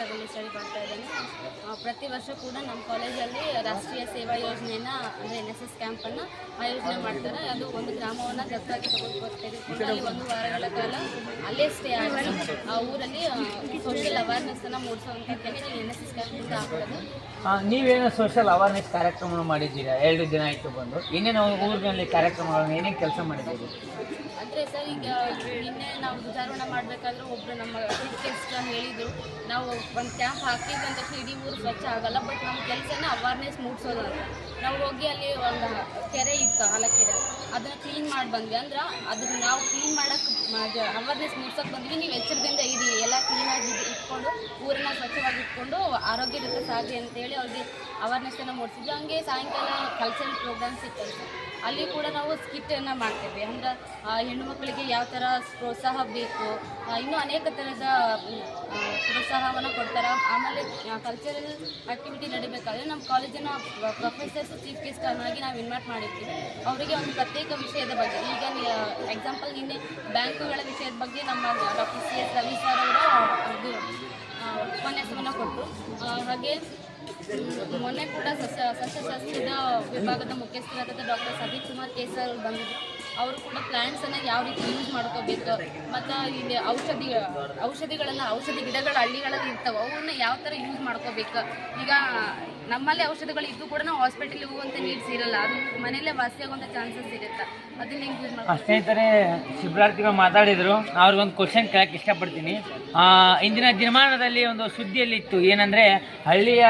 Study ಮಾಡ್ತಾ ಇದ್ದೇನೆ ಪ್ರತಿ ವರ್ಷ ಕೂಡ ನಮ್ಮ ಕಾಲೇಜಲ್ಲಿ ರಾಷ್ಟ್ರೀಯ ಸೇವಾ ಯೋಜನೆಯನ್ನು ಅಂದರೆ ಎನ್ ಎಸ್ ಎಸ್ ಕ್ಯಾಂಪನ್ನು ಆಯೋಜನೆ ಮಾಡ್ತಾರೆ. ಅದು ಒಂದು ಗ್ರಾಮವನ್ನು ದತ್ತಾಗಿ ತಗೊಂಡು ತೆಗೆದುಕೊಂಡು ಒಂದು ವಾರಗಳ ಕಾಲ ಅಲ್ಲೇ ಸ್ಟೇ ಆಗಿ ಆ ಊರಲ್ಲಿ ಸೋಷಿಯಲ್ ಅವೇರ್ನೆಸ್ಸನ್ನು ಮೂಡಿಸುವಂಥ ಕೆಲಸ ಎನ್ ಎಸ್ ಎಸ್ ಕ್ಯಾಂಪಿಂದ ಆ, ನೀವೇನು ಸೋಷಿಯಲ್ ಅವೇರ್ನೆಸ್ ಕಾರ್ಯಕ್ರಮ ಮಾಡಿದ್ದೀರಾ? ಎರಡು ದಿನ ಇಟ್ಟು ಬಂದು. ಇನ್ನೇನು ಊರಿನಲ್ಲಿ ಕಾರ್ಯಕ್ರಮಗಳನ್ನು ಏನೇನು ಕೆಲಸ ಮಾಡಿದ್ದೀರಿ? ಅಂದರೆ ಸರ್, ಈಗ ನಿನ್ನೆ ನಾವು ಧ್ವಜಾರೋಹಣ ಮಾಡಬೇಕಾದ್ರೂ ಒಬ್ಬರು ನಮ್ಮ ಚೀಫ್ ಗೆಸ್ಟ್ ಹೇಳಿದರು. ನಾವು ಒಂದು ಕ್ಯಾಂಪ್ ಹಾಕಿದ್ವಿ ಅಂತ ಇಡೀ ಊರು ಸ್ವಚ್ಛ ಆಗಲ್ಲ, ಬಟ್ ನಮ್ಮ ಕೆಲಸನ ಅವೇರ್ನೆಸ್ ಮೂಡಿಸೋದು ನಾವು ಹೋಗಿ ಅಲ್ಲಿ ಒಂದು ಕೆರೆ ಇತ್ತು ಕೆರೆ ಅದನ್ನು ಕ್ಲೀನ್ ಮಾಡಿ ಬಂದ್ವಿ. ಅಂದ್ರೆ ಅದನ್ನ ನಾವು ಕ್ಲೀನ್ ಮಾಡೋಕ್ಕೆ ಅವೇರ್ನೆಸ್ ಮೂಡ್ಸೋಕೆ ಬಂದ್ವಿ. ನೀವು ಎಚ್ಚರದಿಂದ ಇರಿ. ಎಲ್ಲ ಕ್ಲೀನಾಗಿ ಇಟ್ಕೊಂಡು, ಊರನ್ನ ಸ್ವಚ್ಛವಾಗಿ ಇಟ್ಕೊಂಡು ಆರೋಗ್ಯದ ಸಾಗಿ ಅಂತೇಳಿ ಅವ್ರಿಗೆ ಅವೇರ್ನೆಸ್ಸನ್ನು ಮೂಡಿಸಿದ್ವಿ. ಹಂಗೆ ಸಾಯಂಕಾಲ ಕಲ್ಚರಲ್ ಪ್ರೋಗ್ರಾಮ್ಸ್ ಇತ್ತು ಅಲ್ಲಿ ಕೂಡ ನಾವು ಸ್ಕಿಟ್ಟನ್ನು ಮಾಡ್ತೇವೆ ಅಂದ್ರೆ ಹೆಣ್ಣು ಮಕ್ಕಳಿಗೆ ಯಾವ ಥರ ಪ್ರೋತ್ಸಾಹ ಬೇಕು ಇನ್ನೂ ಅನೇಕ ಥರದ ಪ್ರೋತ್ಸಾಹವನ್ನು ಕೊಡ್ತಾರೆ. ಆಮೇಲೆ ಕಲ್ಚರಲ್ ಆಕ್ಟಿವಿಟಿ ನಡಿಬೇಕಾದ್ರೆ ನಮ್ಮ ಕಾಲೇಜಿನ ಪ್ರೊಫೆಸರ್ಸ್ ಚೀಫ್ ಗೆಸ್ಟ್ ಆಗಿ ನಾವು ಇನ್ವೈಟ್ ಮಾಡಿರ್ತೀವಿ. ಅವರಿಗೆ ಒಂದು ಪ್ರತ್ಯೇಕ ವಿಷಯದ ಬಗ್ಗೆ, ಈಗ ಎಕ್ಸಾಂಪಲ್ ನಿನ್ನೆ ಬ್ಯಾಂಕುಗಳ ವಿಷಯದ ಬಗ್ಗೆ ನಮ್ಮ doctor C S Ravi sir ಅವರ ಇದು ಉಪನ್ಯಾಸವನ್ನು ಕೊಟ್ಟರು ಹಾಗೆ ಮೊನ್ನೆ ಕೂಡ ಸಸ್ಯ ಸಸ್ಯಶಾಸ್ತ್ರದ ವಿಭಾಗದ ಮುಖ್ಯಸ್ಥರಾದ ಡಾಕ್ಟರ್ ಸದೀಪ್ ಕುಮಾರ್ ಕೇಸರ್ ಬಂದಿದ್ದರು ಅವ್ರು ಅವರು ಕೂಡ ಪ್ಲ್ಯಾಂಟ್ಸನ್ನು ಯಾವ ರೀತಿ ಯೂಸ್ ಮಾಡ್ಕೋಬೇಕು, ಮತ್ತು ಇಲ್ಲಿ ಔಷಧಿ, ಔಷಧಿಗಳನ್ನು, ಔಷಧಿ ಗಿಡಗಳು ಹಳ್ಳಿಗಳಲ್ಲಿ ಇರ್ತವೆ ಅವನ್ನ ಯಾವ ಥರ ಯೂಸ್ ಮಾಡ್ಕೋಬೇಕು? ಈಗ ನಮ್ಮಲ್ಲಿ ಔಷಧಿಗಳು ಇದ್ದು ಕೂಡ ನಾವು ಹಾಸ್ಪಿಟಲ್ ಹೋಗುವಂಥ ನೀಡ್ಸ್ ಇರಲ್ಲ. ಅದು ಮನೆಯಲ್ಲೇ ವಾಸಿಯಾಗುವಂಥ ಚಾನ್ಸಸ್ ಇರುತ್ತೆ ಅದನ್ನ ಹೆಂಗ್ ಯೂಸ್ ಮಾಡ್ಕೊ ಸ್ನೇಹಿತರೆ, ಶಿಬಿರಾರ್ಥಿಗಳು ಮಾತಾಡಿದರು. ಅವ್ರಿಗೊಂದು ಕ್ವಶನ್ ಕೇಳಕ್ಕೆ ಇಷ್ಟಪಡ್ತೀನಿ. ಇಂದಿನ ದಿನಮಾನದಲ್ಲಿ ಒಂದು ಸುದ್ದಿಯಲ್ಲಿ ಇತ್ತು. ಏನಂದರೆ, ಹಳ್ಳಿಯ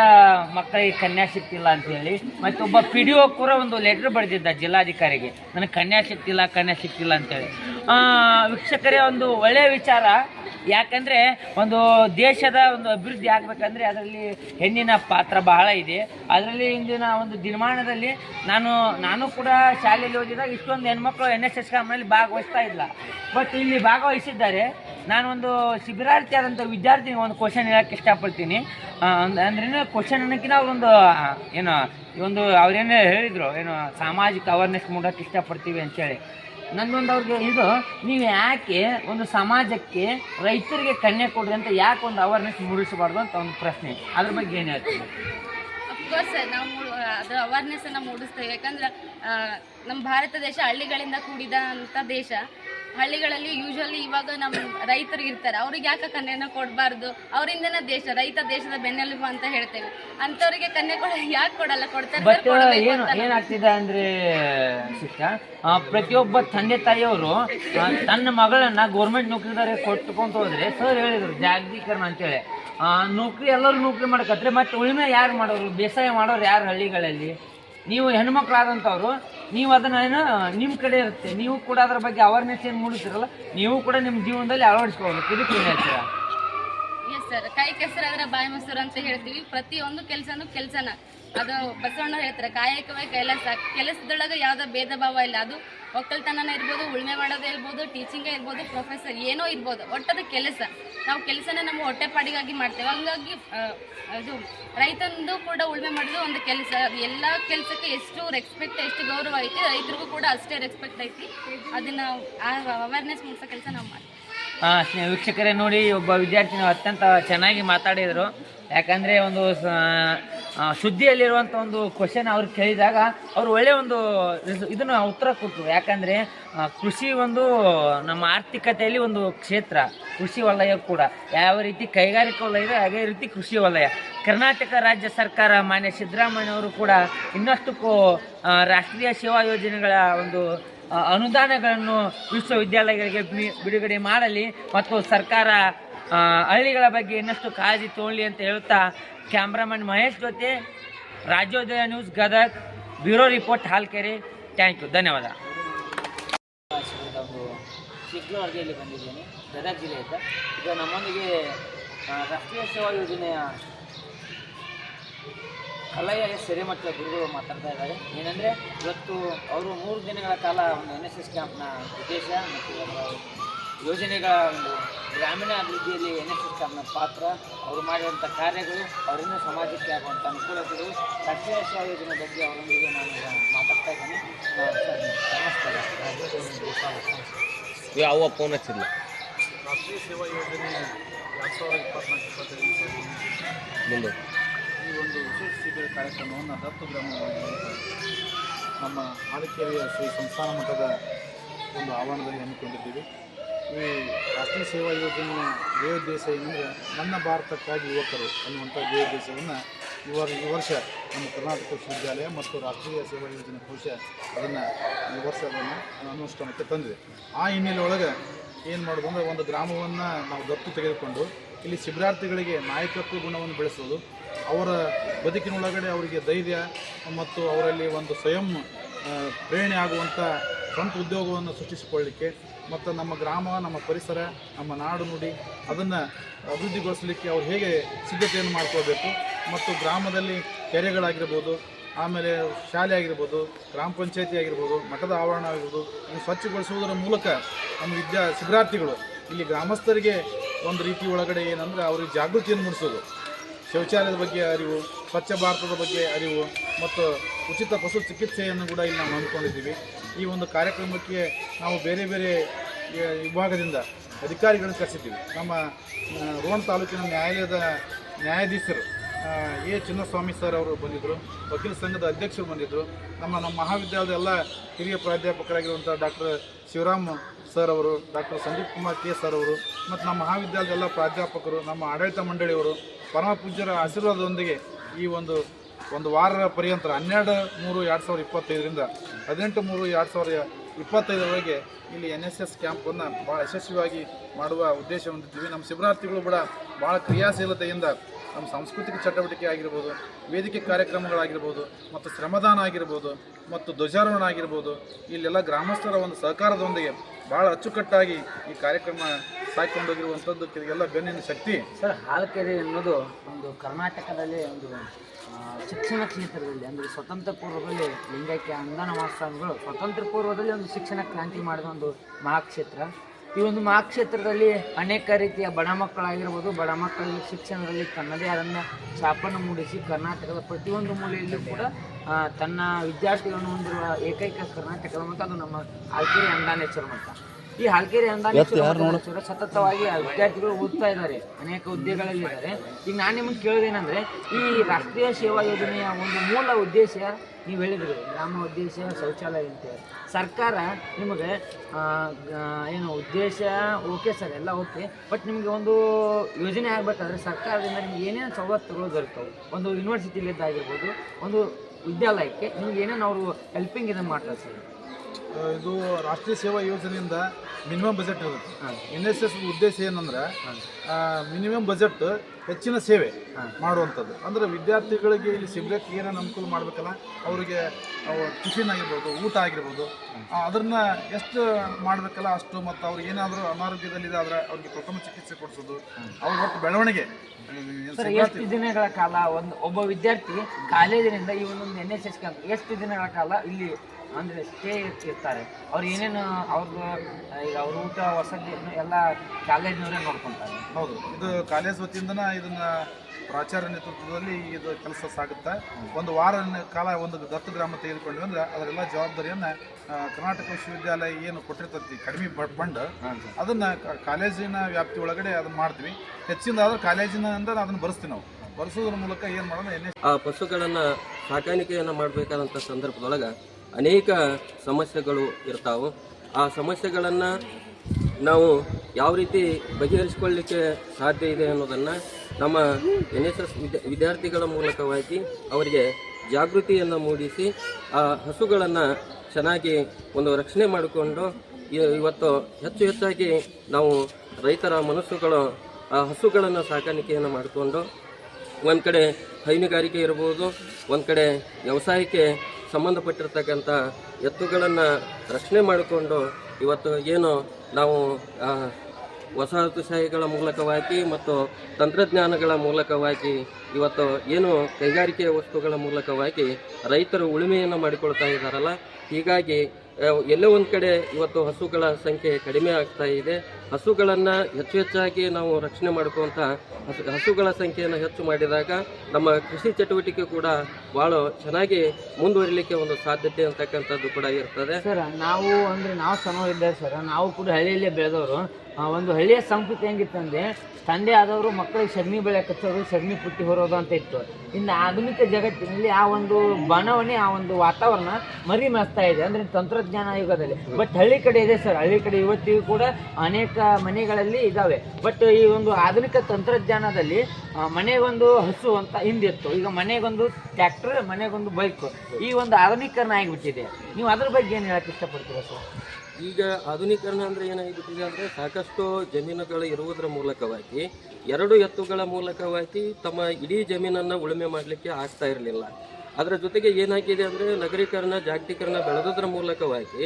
ಮಕ್ಕಳಿಗೆ ಕನ್ಯಾ ಸಿಕ್ತಿಲ್ಲ ಅಂತೇಳಿ ಮತ್ತೊಬ್ಬ ಪಿ ಡಿ ಒ ಕೂಡ ಒಂದು ಲೆಟ್ರ್ ಬರೆದಿದ್ದ ಜಿಲ್ಲಾಧಿಕಾರಿಗೆ. ನನಗೆ ಕನ್ಯಾ ಇಲ್ಲ ಕನ್ಯಾ ಇಲ್ಲ ಅಂತೇಳಿ ವೀಕ್ಷಕರೇ, ಒಂದು ಒಳ್ಳೆಯ ವಿಚಾರ. ಯಾಕಂದರೆ ಒಂದು ದೇಶದ ಒಂದು ಅಭಿವೃದ್ಧಿ ಆಗಬೇಕಂದ್ರೆ ಅದರಲ್ಲಿ ಹೆಣ್ಣಿನ ಪಾತ್ರ ಬಹಳ ಇದೆ. ಅದರಲ್ಲಿ ಇಂದಿನ ಒಂದು ದಿನಮಾನದಲ್ಲಿ ನಾನು ನಾನು ಕೂಡ ಶಾಲೆಯಲ್ಲಿ ಓದಿದಾಗ ಇಷ್ಟೊಂದು ಹೆಣ್ಮಕ್ಳು ಎನ್ ಎಸ್ ಎಸ್ ಕ್ಯಾಂಪ್ನಲ್ಲಿ ಭಾಗವಹಿಸ್ತಾ ಇಲ್ಲ. ಬಟ್ ಇಲ್ಲಿ ಭಾಗವಹಿಸಿದ್ದಾರೆ. ನಾನೊಂದು ಶಿಬಿರಾರ್ಥಿ ಆದಂಥ ವಿದ್ಯಾರ್ಥಿಗೆ ಒಂದು ಕ್ವಶನ್ ಹೇಳಕ್ಕೆ ಇಷ್ಟಪಡ್ತೀನಿ. ಅಂದ್ರೆ ಕ್ವಶನ್ ಅನ್ನೋಕ್ಕಿಂತ ಅವರೊಂದು ಏನು, ಒಂದು ಅವರೇನೇ ಹೇಳಿದರು, ಏನು, ಸಾಮಾಜಿಕ ಅವೇರ್ನೆಸ್ ಮೂಡೋಕ್ಕೆ ಇಷ್ಟಪಡ್ತೀವಿ ಅಂತೇಳಿ. ನಂದೊಂದು ಅವ್ರಿಗೆ ಇದು, ನೀವು ಯಾಕೆ ಒಂದು ಸಮಾಜಕ್ಕೆ ರೈತರಿಗೆ ಕನ್ಯೆ ಕೊಡ್ರಿ ಅಂತ ಯಾಕೆ ಒಂದು ಅವೇರ್ನೆಸ್ ಮೂಡಿಸಬಾರ್ದು ಅಂತ ಒಂದು ಪ್ರಶ್ನೆ. ಅದ್ರ ಬಗ್ಗೆ ಏನು ಹೇಳ್ತೀವಿ ಅಫ್ಕೋರ್ಸ್ ನಾವು ಅದು ಅವೇರ್ನೆಸ್ಸನ್ನು ಮೂಡಿಸ್ತೇವೆ. ಯಾಕಂದ್ರೆ ನಮ್ಮ ಭಾರತ ದೇಶ ಹಳ್ಳಿಗಳಿಂದ ಕೂಡಿದಂಥ ದೇಶ. ಹಳ್ಳಿಗಳಲ್ಲಿ ಯೂಶಲಿ ಇವಾಗ ನಮ್ಮ ರೈತರು ಇರ್ತಾರೆ. ಅವ್ರಿಗೆ ಯಾಕೆ ಕನ್ಯೆನ ಕೊಡಬಾರ್ದು? ಅವರಿಂದನೇ ದೇಶ ರೈತ ದೇಶದ ಬೆನ್ನೆಲುಬು ಅಂತ ಹೇಳ್ತೇವೆ. ಅಂತವರಿಗೆ ಕನ್ಯೆ ಕೊಡ ಯಾಕೆ ಕೊಡಲ್ಲ? ಕೊಡ್ತಾರೆ ಏನು ಏನಾಗ್ತಿದೆ ಅಂದ್ರೆ ಶಿಕ್ಷ ಆ, ಪ್ರತಿಯೊಬ್ಬ ತಂದೆ ತಾಯಿಯವರು ತನ್ನ ಮಗಳನ್ನ ಗೌರ್ಮೆಂಟ್ ನೌಕರಿದಾರೆ ಕೊಟ್ಕೊಂತ ಹೋದ್ರೆ ಸರ್ ಹೇಳಿದ್ರು ಜಾಗತೀಕರಣ ಅಂತೇಳಿ. ಆ, ನೌಕರಿ ಎಲ್ಲರೂ ನೌಕರಿ ಮಾಡಕತ್ರೆ ಮತ್ತೆ ಉಳಿಮೆ ಯಾರು ಮಾಡೋರು? ಬೇಸಾಯ ಮಾಡೋರು ಯಾರು ಹಳ್ಳಿಗಳಲ್ಲಿ? ನೀವು ಹೆಣ್ಮಕ್ಳಾದಂಥವ್ರು, ನೀವು ಅದನ್ನ ನಿಮ್ಮ ಕಡೆ ಇರುತ್ತೆ. ನೀವು ಕೂಡ ಅದ್ರ ಬಗ್ಗೆ ಅವೇರ್ನೆಸ್ ಏನು ಮೂಡಿಸಿರಲ್ಲ ನೀವು ಕೂಡ ನಿಮ್ಮ ಜೀವನದಲ್ಲಿ ಅಳವಡಿಸ್ಕೋಬೇಕು ಇದಕ್ಕೆ ಏನು ಹೇಳ್ತೀರಾ? ಎಸ್ ಸರ್ ಕೈ ಕೆಸರಾದ್ರೆ ಬಾಯಿ ಮೊಸರು ಅಂತ ಹೇಳ್ತೀವಿ. ಪ್ರತಿಯೊಂದು ಕೆಲಸನೂ ಕೆಲಸನ. ಅದು ಬಸವಣ್ಣ ಹೇಳ್ತಾರೆ, ಕಾಯಕವೇ ಕೈಲಾಸ. ಕೆಲಸದೊಳಗೆ ಯಾವುದೇ ಭೇದ ಭಾವ ಇಲ್ಲ. ಅದು ಒಕ್ಕಲ್ತನನ ಇರ್ಬೋದು, ಉಳ್ಮೆ ಮಾಡೋದೇ ಇರ್ಬೋದು ಟೀಚಿಂಗೇ ಇರ್ಬೋದು ಪ್ರೊಫೆಸರ್ ಏನೋ ಇರ್ಬೋದು, ಒಟ್ಟದ ಕೆಲಸ. ನಾವು ಕೆಲಸನ ನಮ್ಮ ಹೊಟ್ಟೆಪಾಡಿಗಾಗಿ ಮಾಡ್ತೇವೆ. ಹಂಗಾಗಿ ಅದು ರೈತಂದು ಕೂಡ ಉಳ್ಮೆ ಮಾಡೋದು ಒಂದು ಕೆಲಸ. ಎಲ್ಲ ಕೆಲಸಕ್ಕೆ ಎಷ್ಟು ರೆಸ್ಪೆಕ್ಟ್ ಎಷ್ಟು ಗೌರವ ಐತಿ, ರೈತರಿಗೂ ಕೂಡ ಅಷ್ಟೇ ರೆಸ್ಪೆಕ್ಟ್ ಐತಿ. ಅದನ್ನ ಅವೇರ್ನೆಸ್ ಮೂಡಿಸೋ ಕೆಲಸ ನಾವು ಮಾಡ್ತೀವಿ. ವೀಕ್ಷಕರೇ, ನೋಡಿ, ಒಬ್ಬ ವಿದ್ಯಾರ್ಥಿನಿ ಅತ್ಯಂತ ಚೆನ್ನಾಗಿ ಮಾತಾಡಿದರು. ಯಾಕಂದರೆ ಒಂದು ಶುದ್ಧಿಯಲ್ಲಿರುವಂಥ ಒಂದು ಕ್ವಶನ್ ಅವ್ರು ಕೇಳಿದಾಗ ಅವರು ಒಳ್ಳೆಯ ಒಂದು ಇದನ್ನು ಉತ್ತರ ಕೊಟ್ಟರು ಯಾಕಂದರೆ ಕೃಷಿ ಒಂದು ನಮ್ಮ ಆರ್ಥಿಕತೆಯಲ್ಲಿ ಒಂದು ಕ್ಷೇತ್ರ, ಕೃಷಿ ವಲಯ ಕೂಡ. ಯಾವ ರೀತಿ ಕೈಗಾರಿಕಾ ವಲಯ ಇದೆ ಅದೇ ರೀತಿ ಕೃಷಿ ವಲಯ. ಕರ್ನಾಟಕ ರಾಜ್ಯ ಸರ್ಕಾರ ಮಾನ್ಯ ಸಿದ್ದರಾಮಯ್ಯ ಅವರು ಕೂಡ ಇನ್ನಷ್ಟು ರಾಷ್ಟ್ರೀಯ ಸೇವಾ ಯೋಜನೆಗಳ ಒಂದು ಅನುದಾನಗಳನ್ನು ವಿಶ್ವವಿದ್ಯಾಲಯಗಳಿಗೆ ಬಿಡುಗಡೆ ಮಾಡಲಿ ಮತ್ತು ಸರ್ಕಾರ ಹಳ್ಳಿಗಳ ಬಗ್ಗೆ ಇನ್ನಷ್ಟು ಕಾಳಜಿ ತಗೊಳ್ಳಿ ಅಂತ ಹೇಳ್ತಾ ಕ್ಯಾಮ್ರಾಮನ್ ಮಹೇಶ್ ಜೊತೆ Rajyodaya news Gadag bureau report Halkere. Thank you. ಧನ್ಯವಾದ. ಶಿಗ್ಲು ಅಡುಗೆಯಲ್ಲಿ ಬಂದಿದ್ದೇನೆ ಗದಗ ಜಿಲ್ಲೆಯಿಂದ ಈಗ ನಮ್ಮೊಂದಿಗೆ ರಾಷ್ಟ್ರೀಯ ಸೇವಾ ಯೋಜನೆಯ ಕಲೆಯ ಸಿರಿಮಠ ಗುರುಗಳು ಮಾತಾಡ್ತಾ ಇದ್ದಾರೆ. ಏನಂದರೆ, ಇವತ್ತು ಅವರು ಮೂರು ದಿನಗಳ ಕಾಲ ಒಂದು ಎನ್ ಎಸ್ ಎಸ್ ಕ್ಯಾಂಪ್ನ ಉದ್ದೇಶ ಮತ್ತು ಯೋಜನೆಗಳ ಒಂದು ಗ್ರಾಮೀಣ ಅಭಿವೃದ್ಧಿಯಲ್ಲಿ ಎನ್ ಎಸ್ ಎಸ್ ಪಾತ್ರ ಅವರು ಮಾಡಿರುವಂಥ ಕಾರ್ಯಗಳು ಅವರಿಂದ ಸಮಾಜಕ್ಕೆ ಆಗುವಂಥ ಅನುಕೂಲತೆಗಳು ರಾಷ್ಟ್ರೀಯ ಸೇವಾ ಯೋಜನೆ ಬಗ್ಗೆ ಅವರೊಂದಿಗೆ ನಾನು ಮಾತಾಡ್ತಾ ಇದ್ದೇನೆ. ನಮಸ್ಕಾರ. ಯಾವ ಫೋನ್ ಹಚ್ಚಿಲ್ಲ ರಾಷ್ಟ್ರೀಯ ಸೇವಾ ಯೋಜನೆ ಎರಡು ಸಾವಿರದ ಇಪ್ಪತ್ನಾಲ್ಕು ಇಪ್ಪತ್ತೈದು ಮುಂದೆ. ಈ ಒಂದು ವಿಶೇಷ ಶಿಬಿರ ಕಾರ್ಯಕ್ರಮವನ್ನು ದತ್ತು ಗ್ರಾಮವಾಗಿ ನಮ್ಮ ಆದಿಕೇರಿಯ ಶ್ರೀ ಸಂಸ್ಥಾನ ಮಠದ ಒಂದು ಆವರಣದಲ್ಲಿ ಹಮ್ಮಿಕೊಂಡಿದ್ದೀವಿ. ಈ ರಾಷ್ಟ್ರೀಯ ಸೇವಾ ಯೋಜನೆಯ ಧ್ಯೇಯೋದ್ದೇಶ ಏನಂದರೆ ನನ್ನ ಭಾರತಕ್ಕಾಗಿ ಯುವಕರು ಅನ್ನುವಂಥ ಧ್ಯೇಯೋದ್ದೇಶವನ್ನು ಈ ವರ್, ಈ ವರ್ಷ ನಮ್ಮ ಕರ್ನಾಟಕ ವಿಶ್ವವಿದ್ಯಾಲಯ ಮತ್ತು ರಾಷ್ಟ್ರೀಯ ಸೇವಾ ಯೋಜನೆ ಕೋಶ ಅದನ್ನು ಈ ವರ್ಷ ಅದನ್ನು ಅನುಷ್ಠಾನಕ್ಕೆ ತಂದಿದೆ. ಆ ಹಿನ್ನೆಲೆ ಒಳಗೆ ಏನು ಮಾಡೋದು ಅಂದರೆ ಒಂದು ಗ್ರಾಮವನ್ನು ನಾವು ದತ್ತು ತೆಗೆದುಕೊಂಡು ಇಲ್ಲಿ ಶಿಬಿರಾರ್ಥಿಗಳಿಗೆ ನಾಯಕತ್ವ ಗುಣವನ್ನು ಬೆಳೆಸೋದು, ಅವರ ಬದುಕಿನೊಳಗಡೆ ಅವರಿಗೆ ಧೈರ್ಯ ಮತ್ತು ಅವರಲ್ಲಿ ಒಂದು ಸ್ವಯಂ ಪ್ರೇರಣೆ ಆಗುವಂಥ ಸ್ವಂತ ಉದ್ಯೋಗವನ್ನು ಸೃಷ್ಟಿಸಿಕೊಳ್ಳಲಿಕ್ಕೆ ಮತ್ತು ನಮ್ಮ ಗ್ರಾಮ, ನಮ್ಮ ಪರಿಸರ, ನಮ್ಮ ನಾಡು ನುಡಿ ಅದನ್ನು ಅಭಿವೃದ್ಧಿಗೊಳಿಸಲಿಕ್ಕೆ ಅವ್ರು ಹೇಗೆ ಸಿದ್ಧತೆಯನ್ನು ಮಾಡ್ಕೋಬೇಕು ಮತ್ತು ಗ್ರಾಮದಲ್ಲಿ ಕೆರೆಗಳಾಗಿರ್ಬೋದು, ಆಮೇಲೆ ಶಾಲೆ ಆಗಿರ್ಬೋದು, ಗ್ರಾಮ ಪಂಚಾಯತಿ ಆಗಿರ್ಬೋದು, ಮಠದ ಆವರಣ ಆಗಿರ್ಬೋದು, ಇದನ್ನು ಸ್ವಚ್ಛಗೊಳಿಸುವುದರ ಮೂಲಕ ನಮ್ಮ ವಿದ್ಯಾ ಶಿಬಿರಾರ್ಥಿಗಳು ಇಲ್ಲಿ ಗ್ರಾಮಸ್ಥರಿಗೆ ಒಂದು ರೀತಿ ಒಳಗಡೆ ಏನಂದರೆ ಅವ್ರಿಗೆ ಜಾಗೃತಿಯನ್ನು ಮೂಡಿಸೋದು. ಶೌಚಾಲಯದ ಬಗ್ಗೆ ಅರಿವು, ಸ್ವಚ್ಛ ಭಾರತದ ಬಗ್ಗೆ ಅರಿವು, ಮತ್ತು ಉಚಿತ ಪಶು ಚಿಕಿತ್ಸೆಯನ್ನು ಕೂಡ ಇಲ್ಲಿ ನಾವು ಹಮ್ಮಿಕೊಂಡಿದ್ದೀವಿ ಈ ಒಂದು ಕಾರ್ಯಕ್ರಮಕ್ಕೆ ನಾವು ಬೇರೆ ಬೇರೆ ವಿಭಾಗದಿಂದ ಅಧಿಕಾರಿಗಳನ್ನು ಕರೆಸಿದ್ದೀವಿ. ನಮ್ಮ ರೋಣ ತಾಲೂಕಿನ ನ್ಯಾಯಾಲಯದ ನ್ಯಾಯಾಧೀಶರು ಎ. ಚಿನ್ನಸ್ವಾಮಿ ಸರ್ ಅವರು ಬಂದಿದ್ದರು, ವಕೀಲ ಸಂಘದ ಅಧ್ಯಕ್ಷರು ಬಂದಿದ್ದರು, ನಮ್ಮ ನಮ್ಮ ಮಹಾವಿದ್ಯಾಲಯದ ಎಲ್ಲ ಹಿರಿಯ ಪ್ರಾಧ್ಯಾಪಕರಾಗಿರುವಂಥ ಡಾಕ್ಟರ್ ಶಿವರಾಮ್ ಸರ್ ಅವರು, doctor Sandeep Kumar K sir ಅವರು, ಮತ್ತು ನಮ್ಮ ಮಹಾವಿದ್ಯಾಲಯದ ಎಲ್ಲ ಪ್ರಾಧ್ಯಾಪಕರು, ನಮ್ಮ ಆಡಳಿತ ಮಂಡಳಿಯವರು ಪರಮ ಪೂಜ್ಯರ ಆಶೀರ್ವಾದದೊಂದಿಗೆ ಈ ಒಂದು ಒಂದು ವಾರ ಪರ್ಯಂತ ಹನ್ನೆರಡು ಮೂರು ಎರಡು ಸಾವಿರದ ಇಪ್ಪತ್ತೈದರಿಂದ ಹದಿನೆಂಟು ಮೂರು ಎರಡು ಸಾವಿರದ ಇಪ್ಪತ್ತೈದರವರೆಗೆ ಇಲ್ಲಿ ಎನ್ ಎಸ್ ಎಸ್ ಕ್ಯಾಂಪನ್ನು ಭಾಳ ಯಶಸ್ವಿಯಾಗಿ ಮಾಡುವ ಉದ್ದೇಶ ಹೊಂದಿದ್ದೀವಿ. ನಮ್ಮ ಶಿಬಿರಾರ್ಥಿಗಳು ಕೂಡ ಭಾಳ ಕ್ರಿಯಾಶೀಲತೆಯಿಂದ ನಮ್ಮ ಸಾಂಸ್ಕೃತಿಕ ಚಟುವಟಿಕೆ ಆಗಿರ್ಬೋದು, ವೇದಿಕೆ ಕಾರ್ಯಕ್ರಮಗಳಾಗಿರ್ಬೋದು, ಮತ್ತು ಶ್ರಮದಾನ ಆಗಿರ್ಬೋದು, ಮತ್ತು ಧ್ವಜಾರೋಹಣ ಆಗಿರ್ಬೋದು, ಇಲ್ಲೆಲ್ಲ ಗ್ರಾಮಸ್ಥರ ಒಂದು ಸಹಕಾರದೊಂದಿಗೆ ಭಾಳ ಅಚ್ಚುಕಟ್ಟಾಗಿ ಈ ಕಾರ್ಯಕ್ರಮ ಸಾಕಿಕೊಂಡೋಗಿರುವಂಥದ್ದು ಎಲ್ಲ ಬೆನ್ನಿನ ಶಕ್ತಿ. ಸರ್, ಹಾಲಕೆರೆ ಅನ್ನೋದು ಒಂದು ಕರ್ನಾಟಕದಲ್ಲಿ ಒಂದು ಶಿಕ್ಷಣ ಕ್ಷೇತ್ರದಲ್ಲಿ, ಅಂದರೆ ಸ್ವತಂತ್ರ ಪೂರ್ವದಲ್ಲಿ ಲಿಂಗೈಕ್ಯ ಅಂಗನ ಮಹಾಸ್ವಾಮಿಗಳು ಸ್ವತಂತ್ರ ಪೂರ್ವದಲ್ಲಿ ಒಂದು ಶಿಕ್ಷಣ ಕ್ರಾಂತಿ ಮಾಡಿದ ಒಂದು ಮಹಾಕ್ಷೇತ್ರ. ಈ ಒಂದು ಮಹಾಕ್ಷೇತ್ರದಲ್ಲಿ ಅನೇಕ ರೀತಿಯ ಬಡ ಮಕ್ಕಳಾಗಿರ್ಬೋದು, ಬಡ ಮಕ್ಕಳಿಗೆ ಶಿಕ್ಷಣದಲ್ಲಿ ತನ್ನದೇ ಆದಂಥ ಛಾಪನ್ನು ಮೂಡಿಸಿ ಕರ್ನಾಟಕದ ಪ್ರತಿಯೊಂದು ಮೂಲೆಯಲ್ಲೂ ಕೂಡ ತನ್ನ ವಿದ್ಯಾರ್ಥಿಗಳನ್ನು ಹೊಂದಿರುವ ಏಕೈಕ ಕರ್ನಾಟಕದ ಮತ್ತು ಅದು ನಮ್ಮ ಆಲ್ಕೆರೆ ಅಂದಾನೇಶ್ವರ ಮಠ. ಈ ಹಾಲ್ಕೆರೆ ಅನುದಾನ ಸತತವಾಗಿ ಆ ವಿದ್ಯಾರ್ಥಿಗಳು ಓದ್ತಾ ಇದ್ದಾರೆ ಅನೇಕ ಹುದ್ದೆಗಳಲ್ಲಿ ಇದ್ದಾರೆ ಈಗ ನಾನು ನಿಮಗೆ ಕೇಳೋದೇನಂದ್ರೆ ಈ ರಾಷ್ಟ್ರೀಯ ಸೇವಾ ಯೋಜನೆಯ ಒಂದು ಮೂಲ ಉದ್ದೇಶ ನೀವು ಹೇಳಿದ್ರಿ ಗ್ರಾಮ ಉದ್ದೇಶ ಶೌಚಾಲಯ ಅಂತೇಳಿ ಸರ್ಕಾರ ನಿಮಗೆ ಏನು ಉದ್ದೇಶ ಓಕೆ ಸರ್ ಎಲ್ಲ ಓಕೆ ಬಟ್ ನಿಮಗೆ ಒಂದು ಯೋಜನೆ ಆಗಬೇಕಾದ್ರೆ ಸರ್ಕಾರದಿಂದ ನಿಮ್ಗೆ ಏನೇನು ಸವಲತ್ತುಗಳು ದೊರಕವು ಒಂದು ಯೂನಿವರ್ಸಿಟಿಲಿದ್ದಾಗಿರ್ಬೋದು ಒಂದು ವಿದ್ಯಾಲಯಕ್ಕೆ ನಿಮ್ಗೆ ಏನೇನು ಅವರು ಹೆಲ್ಪಿಂಗ್ ಇದನ್ನು ಮಾಡ್ತಾರೆ ಸರ್? ಇದು ರಾಷ್ಟ್ರೀಯ ಸೇವಾ ಯೋಜನೆಯಿಂದ ಮಿನಿಮಮ್ ಬಜೆಟ್ ಇರುತ್ತೆ. ಎನ್ ಎಸ್ ಎಸ್ ಉದ್ದೇಶ ಏನಂದ್ರೆ ಮಿನಿಮಮ್ ಬಜೆಟ್ ಹೆಚ್ಚಿನ ಸೇವೆ. ಮಾಡುವಂಥದ್ದು. ಅಂದರೆ ವಿದ್ಯಾರ್ಥಿಗಳಿಗೆ ಇಲ್ಲಿ ಶಿಬಿರಕ್ಕೆ ಏನೇನು ಅನುಕೂಲ ಮಾಡಬೇಕಲ್ಲ ಅವರಿಗೆ ಅವು ಟಿಫಿನ್ ಆಗಿರ್ಬೋದು ಊಟ ಆಗಿರ್ಬೋದು ಅದನ್ನ ಎಷ್ಟು ಮಾಡಬೇಕಲ್ಲ ಅಷ್ಟು ಮತ್ತು ಅವ್ರಿಗೆ ಏನಾದರೂ ಅನಾರೋಗ್ಯದಲ್ಲಿದೆ ಆದರೆ ಅವ್ರಿಗೆ ಪ್ರಥಮ ಚಿಕಿತ್ಸೆ ಕೊಡಿಸೋದು. ಅವ್ರ ಒಟ್ಟು ಬೆಳವಣಿಗೆ. ಎಷ್ಟು ದಿನಗಳ ಕಾಲ ಒಂದು ಒಬ್ಬ ವಿದ್ಯಾರ್ಥಿ ಕಾಲೇಜಿನಿಂದ ಈ ಒಂದು ಎನ್ ಎಸ್ ಎಸ್ ಕ್ಯಾಂಪ್ ಎಷ್ಟು ದಿನಗಳ ಕಾಲ ಇಲ್ಲಿ ಅಂದರೆ ಸ್ಟೇ ಇರ್ತಾರೆ. ಅವ್ರು ಏನೇನು ಅವ್ರದ್ದು ಈಗ ಅವ್ರ ಊಟ ವಸತಿ ಎಲ್ಲ ಕಾಲೇಜಿನವರೇ ನೋಡ್ಕೊತಾರೆ. ಹೌದು. ಇದು ಕಾಲೇಜ್ ವತಿಯಿಂದನ ಇದನ್ನ ಪ್ರಾಚಾರ್ಯ ನೇತೃತ್ವದಲ್ಲಿ ಇದು ಕೆಲಸ ಸಾಗುತ್ತೆ. ಒಂದು ವಾರ ಕಾಲ ಒಂದು ದತ್ತು ಗ್ರಾಮ ತೆಗೆದುಕೊಂಡ್ವಿ ಅಂದ್ರೆ ಅದರೆಲ್ಲ ಜವಾಬ್ದಾರಿಯನ್ನ ಕರ್ನಾಟಕ ವಿಶ್ವವಿದ್ಯಾಲಯ ಏನು ಕೊಟ್ಟಿರ್ತೈತಿ ಕಡಿಮೆ ಫಂಡ್ ಅದನ್ನ ಕಾಲೇಜಿನ ವ್ಯಾಪ್ತಿ ಒಳಗಡೆ ಅದನ್ನ ಮಾಡ್ತೀವಿ. ಹೆಚ್ಚಿನ ಆದ್ರೆ ಕಾಲೇಜಿನ ಅಂದ್ರೆ ಅದನ್ನ ಬರೆಸ್ತೀವಿ ನಾವು. ಬರೆಸೋದ್ರ ಮೂಲಕ ಏನು ಮಾಡೋಣ ಆ ಪಶುಗಳನ್ನು ಸಾಕಾಣಿಕೆಯನ್ನು ಮಾಡಬೇಕಾದಂಥ ಸಂದರ್ಭದೊಳಗೆ ಅನೇಕ ಸಮಸ್ಯೆಗಳು ಇರ್ತಾವೆ. ಆ ಸಮಸ್ಯೆಗಳನ್ನು ನಾವು ಯಾವ ರೀತಿ ಬಗೆಹರಿಸಿಕೊಳ್ಳಲಿಕ್ಕೆ ಸಾಧ್ಯ ಇದೆ ಅನ್ನೋದನ್ನು ನಮ್ಮ ಎನ್ ಎಸ್ ಎಸ್ ವಿದ್ಯಾರ್ಥಿಗಳ ಮೂಲಕವಾಗಿ ಅವರಿಗೆ ಜಾಗೃತಿಯನ್ನು ಮೂಡಿಸಿ ಆ ಹಸುಗಳನ್ನು ಚೆನ್ನಾಗಿ ಒಂದು ರಕ್ಷಣೆ ಮಾಡಿಕೊಂಡು ಇವತ್ತು ಹೆಚ್ಚು ಹೆಚ್ಚಾಗಿ ನಾವು ರೈತರ ಮನಸ್ಸುಗಳು, ಆ ಹಸುಗಳನ್ನು ಸಾಕಾಣಿಕೆಯನ್ನು ಮಾಡಿಕೊಂಡು ಒಂದು ಕಡೆ ಹೈನುಗಾರಿಕೆ ಇರ್ಬೋದು, ಒಂದು ಕಡೆ ವ್ಯವಸಾಯಕ್ಕೆ ಸಂಬಂಧಪಟ್ಟಿರ್ತಕ್ಕಂಥ ಎತ್ತುಗಳನ್ನು ರಕ್ಷಣೆ ಮಾಡಿಕೊಂಡು ಇವತ್ತು ಏನು ನಾವು ವಸಾಹತುಶಾಹಿಗಳ ಮೂಲಕವಾಗಿ ಮತ್ತು ತಂತ್ರಜ್ಞಾನಗಳ ಮೂಲಕವಾಗಿ ಇವತ್ತು ಏನು ಕೈಗಾರಿಕೆ ವಸ್ತುಗಳ ಮೂಲಕವಾಗಿ ರೈತರು ಉಳುಮೆಯನ್ನು ಮಾಡಿಕೊಳ್ತಾ ಇದ್ದಾರಲ್ಲ, ಹೀಗಾಗಿ ಎಲ್ಲೋ ಒಂದು ಕಡೆ ಇವತ್ತು ಹಸುಗಳ ಸಂಖ್ಯೆ ಕಡಿಮೆ ಆಗ್ತಾ ಇದೆ. ಹಸುಗಳನ್ನು ಹೆಚ್ಚು ಹೆಚ್ಚಾಗಿ ನಾವು ರಕ್ಷಣೆ ಮಾಡ್ಕೊಂತ ಹಸು ಹಸುಗಳ ಸಂಖ್ಯೆಯನ್ನು ಹೆಚ್ಚು ಮಾಡಿದಾಗ ನಮ್ಮ ಕೃಷಿ ಚಟುವಟಿಕೆ ಕೂಡ ಭಾಳ ಚೆನ್ನಾಗಿ ಮುಂದುವರಿಲಿಕ್ಕೆ ಒಂದು ಸಾಧ್ಯತೆ ಅಂತಕ್ಕಂಥದ್ದು ಕೂಡ ಇರ್ತದೆ. ಸರ್, ನಾವು ಅಂದರೆ ನಾವು ಇದ್ದೇವೆ ಸರ್. ನಾವು ಕೂಡ ಹಳ್ಳಿಯಲ್ಲೇ ಬೆಳೆದವರು. ಒಂದು ಹಳ್ಳಿಯ ಸಂಸ್ಕೃತಿ ಹೆಂಗಿತ್ತಂದ್ರೆ ತಂದೆ ಆದವರು ಮಕ್ಕಳಿಗೆ ಸಗಣಿ ಬೆಳೆ ಕಚ್ಚೋದು, ಸಗಣಿ ಪುಟ್ಟಿ ಹೊರೋದು ಅಂತ ಇತ್ತು. ಇನ್ನು ಆಧುನಿಕ ಜಗತ್ತಿನಲ್ಲಿ ಆ ಒಂದು ಬಣವಣೆ, ಆ ಒಂದು ವಾತಾವರಣ ಮರಿ ಮೇಸ್ತಾ ಇದೆ ಅಂದರೆ ತಂತ್ರಜ್ಞಾನ ಯುಗದಲ್ಲಿ. ಬಟ್ ಹಳ್ಳಿ ಕಡೆ ಇದೆ ಸರ್. ಹಳ್ಳಿ ಕಡೆ ಇವತ್ತಿಗೂ ಕೂಡ ಅನೇಕ ಮನೆಗಳಲ್ಲಿ ಇದ್ದಾವೆ ಬಟ್ ಈ ಒಂದು ಆಧುನಿಕ ತಂತ್ರಜ್ಞಾನದಲ್ಲಿ ಮನೆಗೊಂದು ಹಸು ಅಂತ ಹಿಂದಿತ್ತು. ಈಗ ಮನೆಗೊಂದು ಟ್ಯಾಕ್ಟ್ರ್ ಮನೆಗೊಂದು ಬೈಕ್ ಈ ಒಂದು ಆಧುನೀಕರಣ ಆಗಿಬಿಟ್ಟಿದೆ. ನೀವು ಅದ್ರ ಬಗ್ಗೆ ಏನು ಹೇಳಕ್ಕೆ ಇಷ್ಟಪಡ್ತೀರಾ ಸರ್? ಈಗ ಆಧುನೀಕರಣ ಅಂದ್ರೆ ಏನಾಗಿಬಿಟ್ಟಿದೆ ಅಂದ್ರೆ ಸಾಕಷ್ಟು ಜಮೀನುಗಳು ಇರುವುದರ ಮೂಲಕವಾಗಿ, ಎರಡು ಎತ್ತುಗಳ ಮೂಲಕವಾಗಿ ತಮ್ಮ ಇಡೀ ಜಮೀನನ್ನು ಉಳುಮೆ ಮಾಡಲಿಕ್ಕೆ ಆಗ್ತಾ ಇರಲಿಲ್ಲ. ಅದರ ಜೊತೆಗೆ ಏನಾಗಿದೆ ಅಂದರೆ ನಗರೀಕರಣ, ಜಾಗತೀಕರಣ ಬೆಳೆದೋದ್ರ ಮೂಲಕವಾಗಿ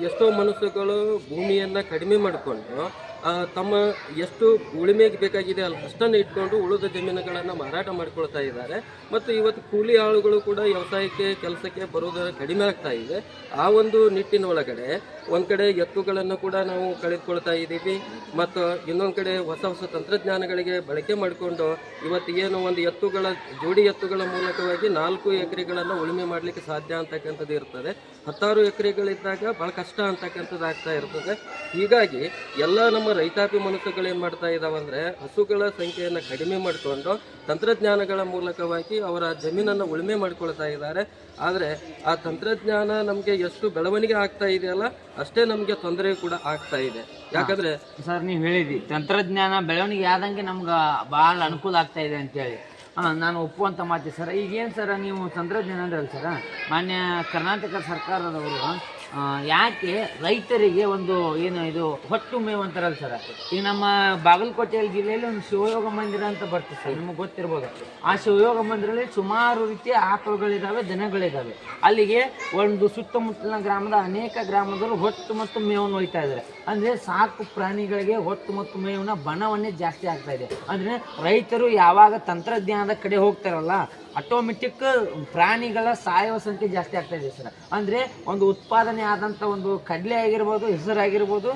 ಎಷ್ಟೋ ಮನಸ್ಸುಗಳು ಭೂಮಿಯನ್ನು ಕಡಿಮೆ ಮಾಡಿಕೊಂಡು ತಮ್ಮ ಎಷ್ಟು ಉಳುಮೆಗೆ ಬೇಕಾಗಿದೆ ಅಲ್ಲಿ ಅಷ್ಟನ್ನು ಇಟ್ಕೊಂಡು ಉಳಿದ ಜಮೀನುಗಳನ್ನು ಮಾರಾಟ ಮಾಡಿಕೊಳ್ತಾ ಇದ್ದಾರೆ. ಮತ್ತು ಇವತ್ತು ಕೂಲಿ ಆಳುಗಳು ಕೂಡ ವ್ಯವಸಾಯಕ್ಕೆ, ಕೆಲಸಕ್ಕೆ ಬರೋದು ಕಡಿಮೆ ಆಗ್ತಾ ಇದೆ. ಆ ಒಂದು ನಿಟ್ಟಿನೊಳಗಡೆ ಒಂದು ಕಡೆ ಎತ್ತುಗಳನ್ನು ಕೂಡ ನಾವು ಕಳೆದುಕೊಳ್ತಾ ಇದ್ದೀವಿ. ಮತ್ತು ಇನ್ನೊಂದು ಕಡೆ ಹೊಸ ಹೊಸ ತಂತ್ರಜ್ಞಾನಗಳಿಗೆ ಬಳಕೆ ಮಾಡಿಕೊಂಡು ಇವತ್ತು ಏನು ಒಂದು ಎತ್ತುಗಳ, ಜೋಡಿ ಎತ್ತುಗಳ ಮೂಲಕವಾಗಿ ನಾಲ್ಕು ಎಕರೆಗಳನ್ನು ಉಳುಮೆ ಮಾಡಲಿಕ್ಕೆ ಸಾಧ್ಯ ಅಂತಕ್ಕಂಥದ್ದು ಇರ್ತದೆ. ಹತ್ತಾರು ಎಕರೆಗಳಿದ್ದಾಗ ಭಾಳ ಕಷ್ಟ ಅಂತಕ್ಕಂಥದ್ದು ಆಗ್ತಾ ಇರ್ತದೆ. ಹೀಗಾಗಿ ಎಲ್ಲ ನಮ್ಮ ರೈತಾಪಿ ಮನುಷ್ಯಗಳು ಏನು ಮಾಡ್ತಾ ಇದ್ದಾವೆ ಅಂದರೆ ಹಸುಗಳ ಸಂಖ್ಯೆಯನ್ನು ಕಡಿಮೆ ಮಾಡಿಕೊಂಡು ತಂತ್ರಜ್ಞಾನಗಳ ಮೂಲಕವಾಗಿ ಅವರ ಜಮೀನನ್ನು ಉಳುಮೆ ಮಾಡ್ಕೊಳ್ತಾ ಇದ್ದಾರೆ. ಆದರೆ ಆ ತಂತ್ರಜ್ಞಾನ ನಮಗೆ ಎಷ್ಟು ಬೆಳವಣಿಗೆ ಆಗ್ತಾ ಇದೆಯಲ್ಲ, ಅಷ್ಟೇ ನಮಗೆ ತೊಂದರೆ ಕೂಡ ಆಗ್ತಾ ಇದೆ. ಯಾಕಂದ್ರೆ ಸರ್, ನೀವು ಹೇಳಿದ್ರಿ, ತಂತ್ರಜ್ಞಾನ ಬೆಳವಣಿಗೆ ಆದಂಗೆ ನಮ್ಗೆ ಭಾಳ ಅನುಕೂಲ ಆಗ್ತಾ ಇದೆ ಅಂತೇಳಿ. ನಾನು ಒಪ್ಪುವಂಥ ಮಾತಿ ಸರ್, ಈಗೇನು ಸರ್ ನೀವು ತಂತ್ರಜ್ಞಾನ ಅಂದ್ರೆ ಸರ್, ಮಾನ್ಯ ಕರ್ನಾಟಕ ಸರ್ಕಾರದವರು ಯಾಕೆ ರೈತರಿಗೆ ಒಂದು ಏನು ಇದು ಹೊಟ್ಟು ಮೇವು ಅಂತಾರಲ್ಲ ಸರ್ ಈಗ ನಮ್ಮ ಬಾಗಲಕೋಟೆ ಜಿಲ್ಲೆಯಲ್ಲಿ ಒಂದು ಶಿವಯೋಗ ಮಂದಿರ ಅಂತ ಬರ್ತದೆ ಸರ್, ನಿಮಗೆ ಗೊತ್ತಿರ್ಬೋದು. ಆ ಶಿವಯೋಗ ಮಂದಿರಲ್ಲಿ ಸುಮಾರು ರೀತಿಯ ಆಕಳುಗಳಿದ್ದಾವೆ ದನಗಳಿದ್ದಾವೆ ಅಲ್ಲಿಗೆ ಒಂದು ಸುತ್ತಮುತ್ತಲಿನ ಗ್ರಾಮದ ಅನೇಕ ಗ್ರಾಮದವರು ಹೊಟ್ಟು ಮತ್ತು ಮೇವನ್ನು ಒಯ್ತಾ ಇದ್ದಾರೆ. ಅಂದರೆ ಸಾಕು ಪ್ರಾಣಿಗಳಿಗೆ ಹೊಟ್ಟು ಮತ್ತು ಮೇವಿನ ಬಣವನ್ನೇ ಜಾಸ್ತಿ ಆಗ್ತಾ ಇದೆ. ಅಂದರೆ ರೈತರು ಯಾವಾಗ ತಂತ್ರಜ್ಞಾನದ ಕಡೆ ಹೋಗ್ತಾರಲ್ಲ ಆಟೋಮೆಟಿಕ್ ಪ್ರಾಣಿಗಳ ಸಾಯುವ ಸಂಖ್ಯೆ ಜಾಸ್ತಿ ಆಗ್ತಾ ಇದೆ ಸರ್. ಅಂದರೆ ಒಂದು ಉತ್ಪಾದನೆ ಆದಂಥ ಒಂದು ಕಡಲೆ ಆಗಿರ್ಬೋದು ಹೆಸರು ಆಗಿರ್ಬೋದು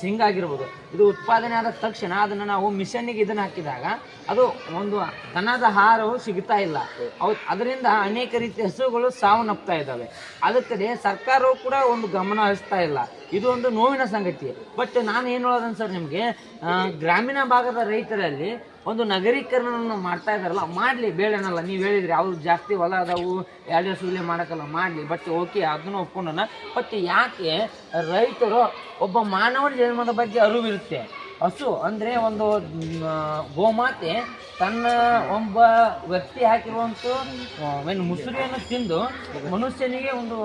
ಶೇಂಗಾ ಆಗಿರ್ಬೋದು. ಇದು ಉತ್ಪಾದನೆ ಆದ ತಕ್ಷಣ ಅದನ್ನು ನಾವು ಮಿಷನ್ನಿಗೆ ಇದನ್ನು ಹಾಕಿದಾಗ ಅದು ಒಂದು ದನದ ಆಹಾರವು ಸಿಗ್ತಾ ಇಲ್ಲ. ಅವು ಅದರಿಂದ ಅನೇಕ ರೀತಿಯ ಹಸುಗಳು ಸಾವನ್ನಪ್ತಾ ಇದ್ದಾವೆ. ಅದಕ್ಕೆ ಸರ್ಕಾರವು ಕೂಡ ಒಂದು ಗಮನ ಹರಿಸ್ತಾ ಇಲ್ಲ. ಇದು ಒಂದು ನೋವಿನ ಸಂಗತಿ. ಬಟ್ ನಾನು ಏನು ಹೇಳೋದನ್ನು ಸರ್ ನಿಮಗೆ ಗ್ರಾಮೀಣ ಭಾಗದ ರೈತರಲ್ಲಿ ಒಂದು ನಗರೀಕರಣವನ್ನು ಮಾಡ್ತಾ ಇದ್ದಾರಲ್ಲ ಮಾಡಲಿ, ಬೇಡನಲ್ಲ. ನೀವು ಹೇಳಿದ್ರಿ, ಅವ್ರು ಜಾಸ್ತಿ ಹೊಲ ಅದಾವು, ಎರಡು ಸೂಲೆ ಮಾಡೋಕ್ಕಲ್ಲ, ಮಾಡಲಿ. ಬಟ್ ಓಕೆ ಅದನ್ನು ಒಪ್ಕೊಂಡನ. ಬಟ್ ಯಾಕೆ ರೈತರು ಒಬ್ಬ ಮಾನವನ ಜನ್ಮದ ಬಗ್ಗೆ ಅರಿವಿರುತ್ತೆ. ಹಸು ಅಂದರೆ ಒಂದು ಗೋಮಾತೆ ತನ್ನ ಒಬ್ಬ ವ್ಯಕ್ತಿ ಹಾಕಿರುವಂಥ ಏನು ಮುಸುರಿಯನ್ನು ತಿಂದು ಮನುಷ್ಯನಿಗೆ ಒಂದು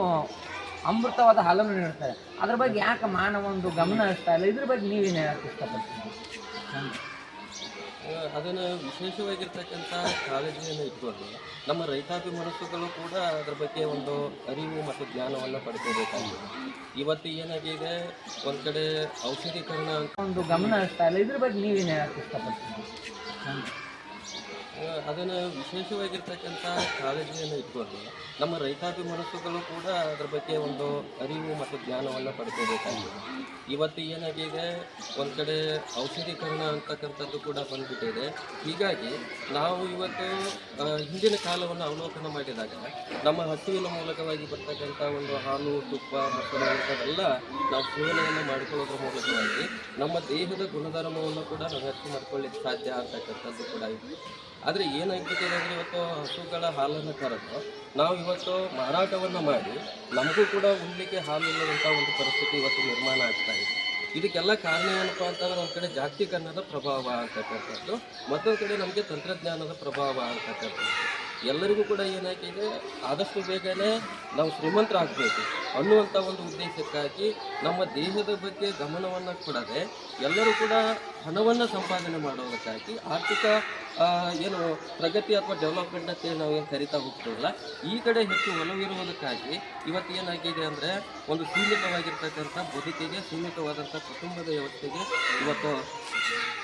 ಅಮೃತವಾದ ಹಾಲನ್ನು ನೀಡ್ತಾರೆ ಅದ್ರ ಬಗ್ಗೆ ಯಾಕೆ ಮಾನವ ಒಂದು ಗಮನ ಹರಿಸ್ತಾ ಇಲ್ಲ? ಇದ್ರ ಬಗ್ಗೆ ನೀವೇನು ಹೇಳಕ್ಕೆ ಇಷ್ಟಪಡ್ತೀನಿ ಅದನ್ನು ವಿಶೇಷವಾಗಿರ್ತಕ್ಕಂಥ ಕಾಳಜಿಯನ್ನು ಇಟ್ಕೊಂಡು ನಮ್ಮ ರೈತಾಪಿ ಮನಸ್ಸುಗಳು ಕೂಡ ಅದರ ಬಗ್ಗೆ ಒಂದು ಅರಿವು ಮತ್ತು ಜ್ಞಾನವನ್ನು ಪಡ್ಕೋಬೇಕಾಗಿದೆ. ಇವತ್ತು ಏನಾಗಿದೆ? ಒಂದು ಕಡೆ ಔಷಧೀಕರಣ ಒಂದು ಗಮನ ಹರಿಸ್ತಾ ಇಲ್ಲ. ಇದ್ರ ಬಗ್ಗೆ ನೀವೇನು ಹೇಳಕ್ಕೆ ಅದನ್ನು ವಿಶೇಷವಾಗಿರ್ತಕ್ಕಂಥ ಕಾಳಜಿಯನ್ನು ಇಟ್ಕೊಂಡು ನಮ್ಮ ರೈತಾಪಿ ಮನಸ್ಸುಗಳು ಕೂಡ ಅದರ ಬಗ್ಗೆ ಒಂದು ಅರಿವು ಮತ್ತು ಜ್ಞಾನವನ್ನು ಪಡ್ಕೋಬೇಕಾಗಿದೆ. ಇವತ್ತು ಏನಾಗಿದೆ? ಒಂದು ಕಡೆ ಔಷಧೀಕರಣ ಅಂತಕ್ಕಂಥದ್ದು ಕೂಡ ಬಂದುಬಿಟ್ಟಿದೆ. ಹೀಗಾಗಿ ನಾವು ಇವತ್ತು ಹಿಂದಿನ ಕಾಲವನ್ನು ಅವಲೋಕನ ಮಾಡಿದಾಗ ನಮ್ಮ ಹಸುವಿನ ಮೂಲಕವಾಗಿ ಬರ್ತಕ್ಕಂಥ ಒಂದು ಹಾಲು, ತುಪ್ಪ, ಮೊಸರು ಇಂಥವೆಲ್ಲ ನಾವು ಸೇವನೆಯನ್ನು ಮಾಡಿಕೊಳ್ಳೋದ್ರ ಮೂಲಕವಾಗಿ ನಮ್ಮ ದೇಹದ ಗುಣಧರ್ಮವನ್ನು ಕೂಡ ನಾವು ಹೆಚ್ಚು ಮಾಡ್ಕೊಳ್ಳಿಕ್ಕೆ ಸಾಧ್ಯ ಅಂತಕ್ಕಂಥದ್ದು ಕೂಡ ಇದೆ. ಆದರೆ ಏನಾಗ್ಬಿಟ್ಟಿದೆ ಅಂದರೆ ಇವತ್ತು ಹಸುಗಳ ಹಾಲನ್ನು ಕರೆದು ನಾವು ಇವತ್ತು ಮಾರಾಟವನ್ನು ಮಾಡಿ ನಮಗೂ ಕೂಡ ಉಣ್ಲಿಕ್ಕೆ ಹಾಲು ಇಲ್ಲದಂಥ ಒಂದು ಪರಿಸ್ಥಿತಿ ಇವತ್ತು ನಿರ್ಮಾಣ ಆಗ್ತಾ ಇದೆ. ಇದಕ್ಕೆಲ್ಲ ಕಾರಣ ಏನಪ್ಪ ಅಂತಂದ್ರೆ ಒಂದು ಕಡೆ ಜಾಗತೀಕರಣದ ಪ್ರಭಾವ ಅಂತಕ್ಕಂಥದ್ದು, ಮತ್ತೊಂದು ಕಡೆ ನಮಗೆ ತಂತ್ರಜ್ಞಾನದ ಪ್ರಭಾವ ಅಂತಕ್ಕಂಥದ್ದು. ಎಲ್ಲರಿಗೂ ಕೂಡ ಏನಾಗಿದೆ ಆದಷ್ಟು ಬೇಗನೆ ನಾವು ಶ್ರೀಮಂತರಾಗಬೇಕು. ಅನ್ನುವಂಥ ಒಂದು ಉದ್ದೇಶಕ್ಕಾಗಿ ನಮ್ಮ ದೇಹದ ಬಗ್ಗೆ ಗಮನವನ್ನು ಕೊಡದೆ ಎಲ್ಲರೂ ಕೂಡ ಹಣವನ್ನು ಸಂಪಾದನೆ ಮಾಡುವುದಕ್ಕಾಗಿ ಆರ್ಥಿಕ ಏನು ಪ್ರಗತಿ ಅಥವಾ ಡೆವಲಪ್ಮೆಂಟ್ ಅಂತ ನಾವು ಏನು ಕರಿತಾ ಹೋಗ್ತೀವಲ್ಲ, ಈ ಕಡೆ ಹೆಚ್ಚು ಒಲವಿರುವುದಕ್ಕಾಗಿ ಇವತ್ತು ಏನಾಗಿದೆ ಅಂದರೆ ಒಂದು ಸೀಮಿತವಾಗಿರ್ತಕ್ಕಂಥ ಬದುಕಿಗೆ, ಸೀಮಿತವಾದಂಥ ಕುಟುಂಬದ ವ್ಯವಸ್ಥೆಗೆ ಇವತ್ತು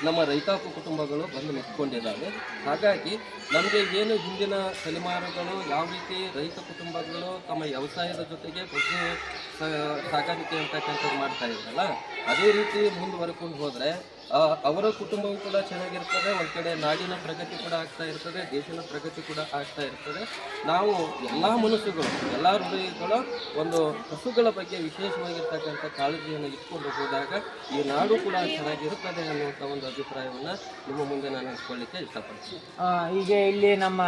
ನಮ್ಮ ರೈತಾಪು ಕುಟುಂಬಗಳು ಬಂದು ನಿಂತ್ಕೊಂಡಿದ್ದಾವೆ. ಹಾಗಾಗಿ ನಮಗೆ ಏನು ಹಿಂದಿನ ತಲೆಮಾರುಗಳು ಯಾವ ರೀತಿ ರೈತ ಕುಟುಂಬಗಳು ತಮ್ಮ ವ್ಯವಸಾಯದ ಜೊತೆಗೆ ಪಶು ಹಕ್ಕಿ ಸ- ಸಾಕಾಣಿಕೆ ಅಂತಕ್ಕಂಥದ್ದು ಮಾಡ್ತಾ ಇದ್ರಲ್ಲ ಅದೇ ರೀತಿ ಮುಂದುವರ್ಕೊಂಡು ಹೋದರೆ ಅವರ ಕುಟುಂಬವೂ ಕೂಡ ಚೆನ್ನಾಗಿರ್ತದೆ ಒಂದು ಕಡೆ ನಾಡಿನ ಪ್ರಗತಿ ಕೂಡ ಆಗ್ತಾ ಇರ್ತದೆ ದೇಶದ ಪ್ರಗತಿ ಕೂಡ ಆಗ್ತಾ ಇರ್ತದೆ. ನಾವು ಎಲ್ಲ ಮನಸ್ಸುಗಳು, ಎಲ್ಲ ಹೃದಯಗಳು ಒಂದು ಹಸುಗಳ ಬಗ್ಗೆ ವಿಶೇಷವಾಗಿರ್ತಕ್ಕಂಥ ಕಾಳಜಿಯನ್ನು ಇಟ್ಕೊಂಡು ಹೋದಾಗ ಈ ನಾಡು ಕೂಡ ಚೆನ್ನಾಗಿರುತ್ತದೆ ಅನ್ನುವಂಥ ಒಂದು ಅಭಿಪ್ರಾಯವನ್ನು ನಿಮ್ಮ ಮುಂದೆ ನಾನು ಹಂಚ್ಕೊಳ್ಳಿಕ್ಕೆ ಇಷ್ಟಪಡ್ತೀನಿ. ಈಗ ಇಲ್ಲಿ ನಮ್ಮ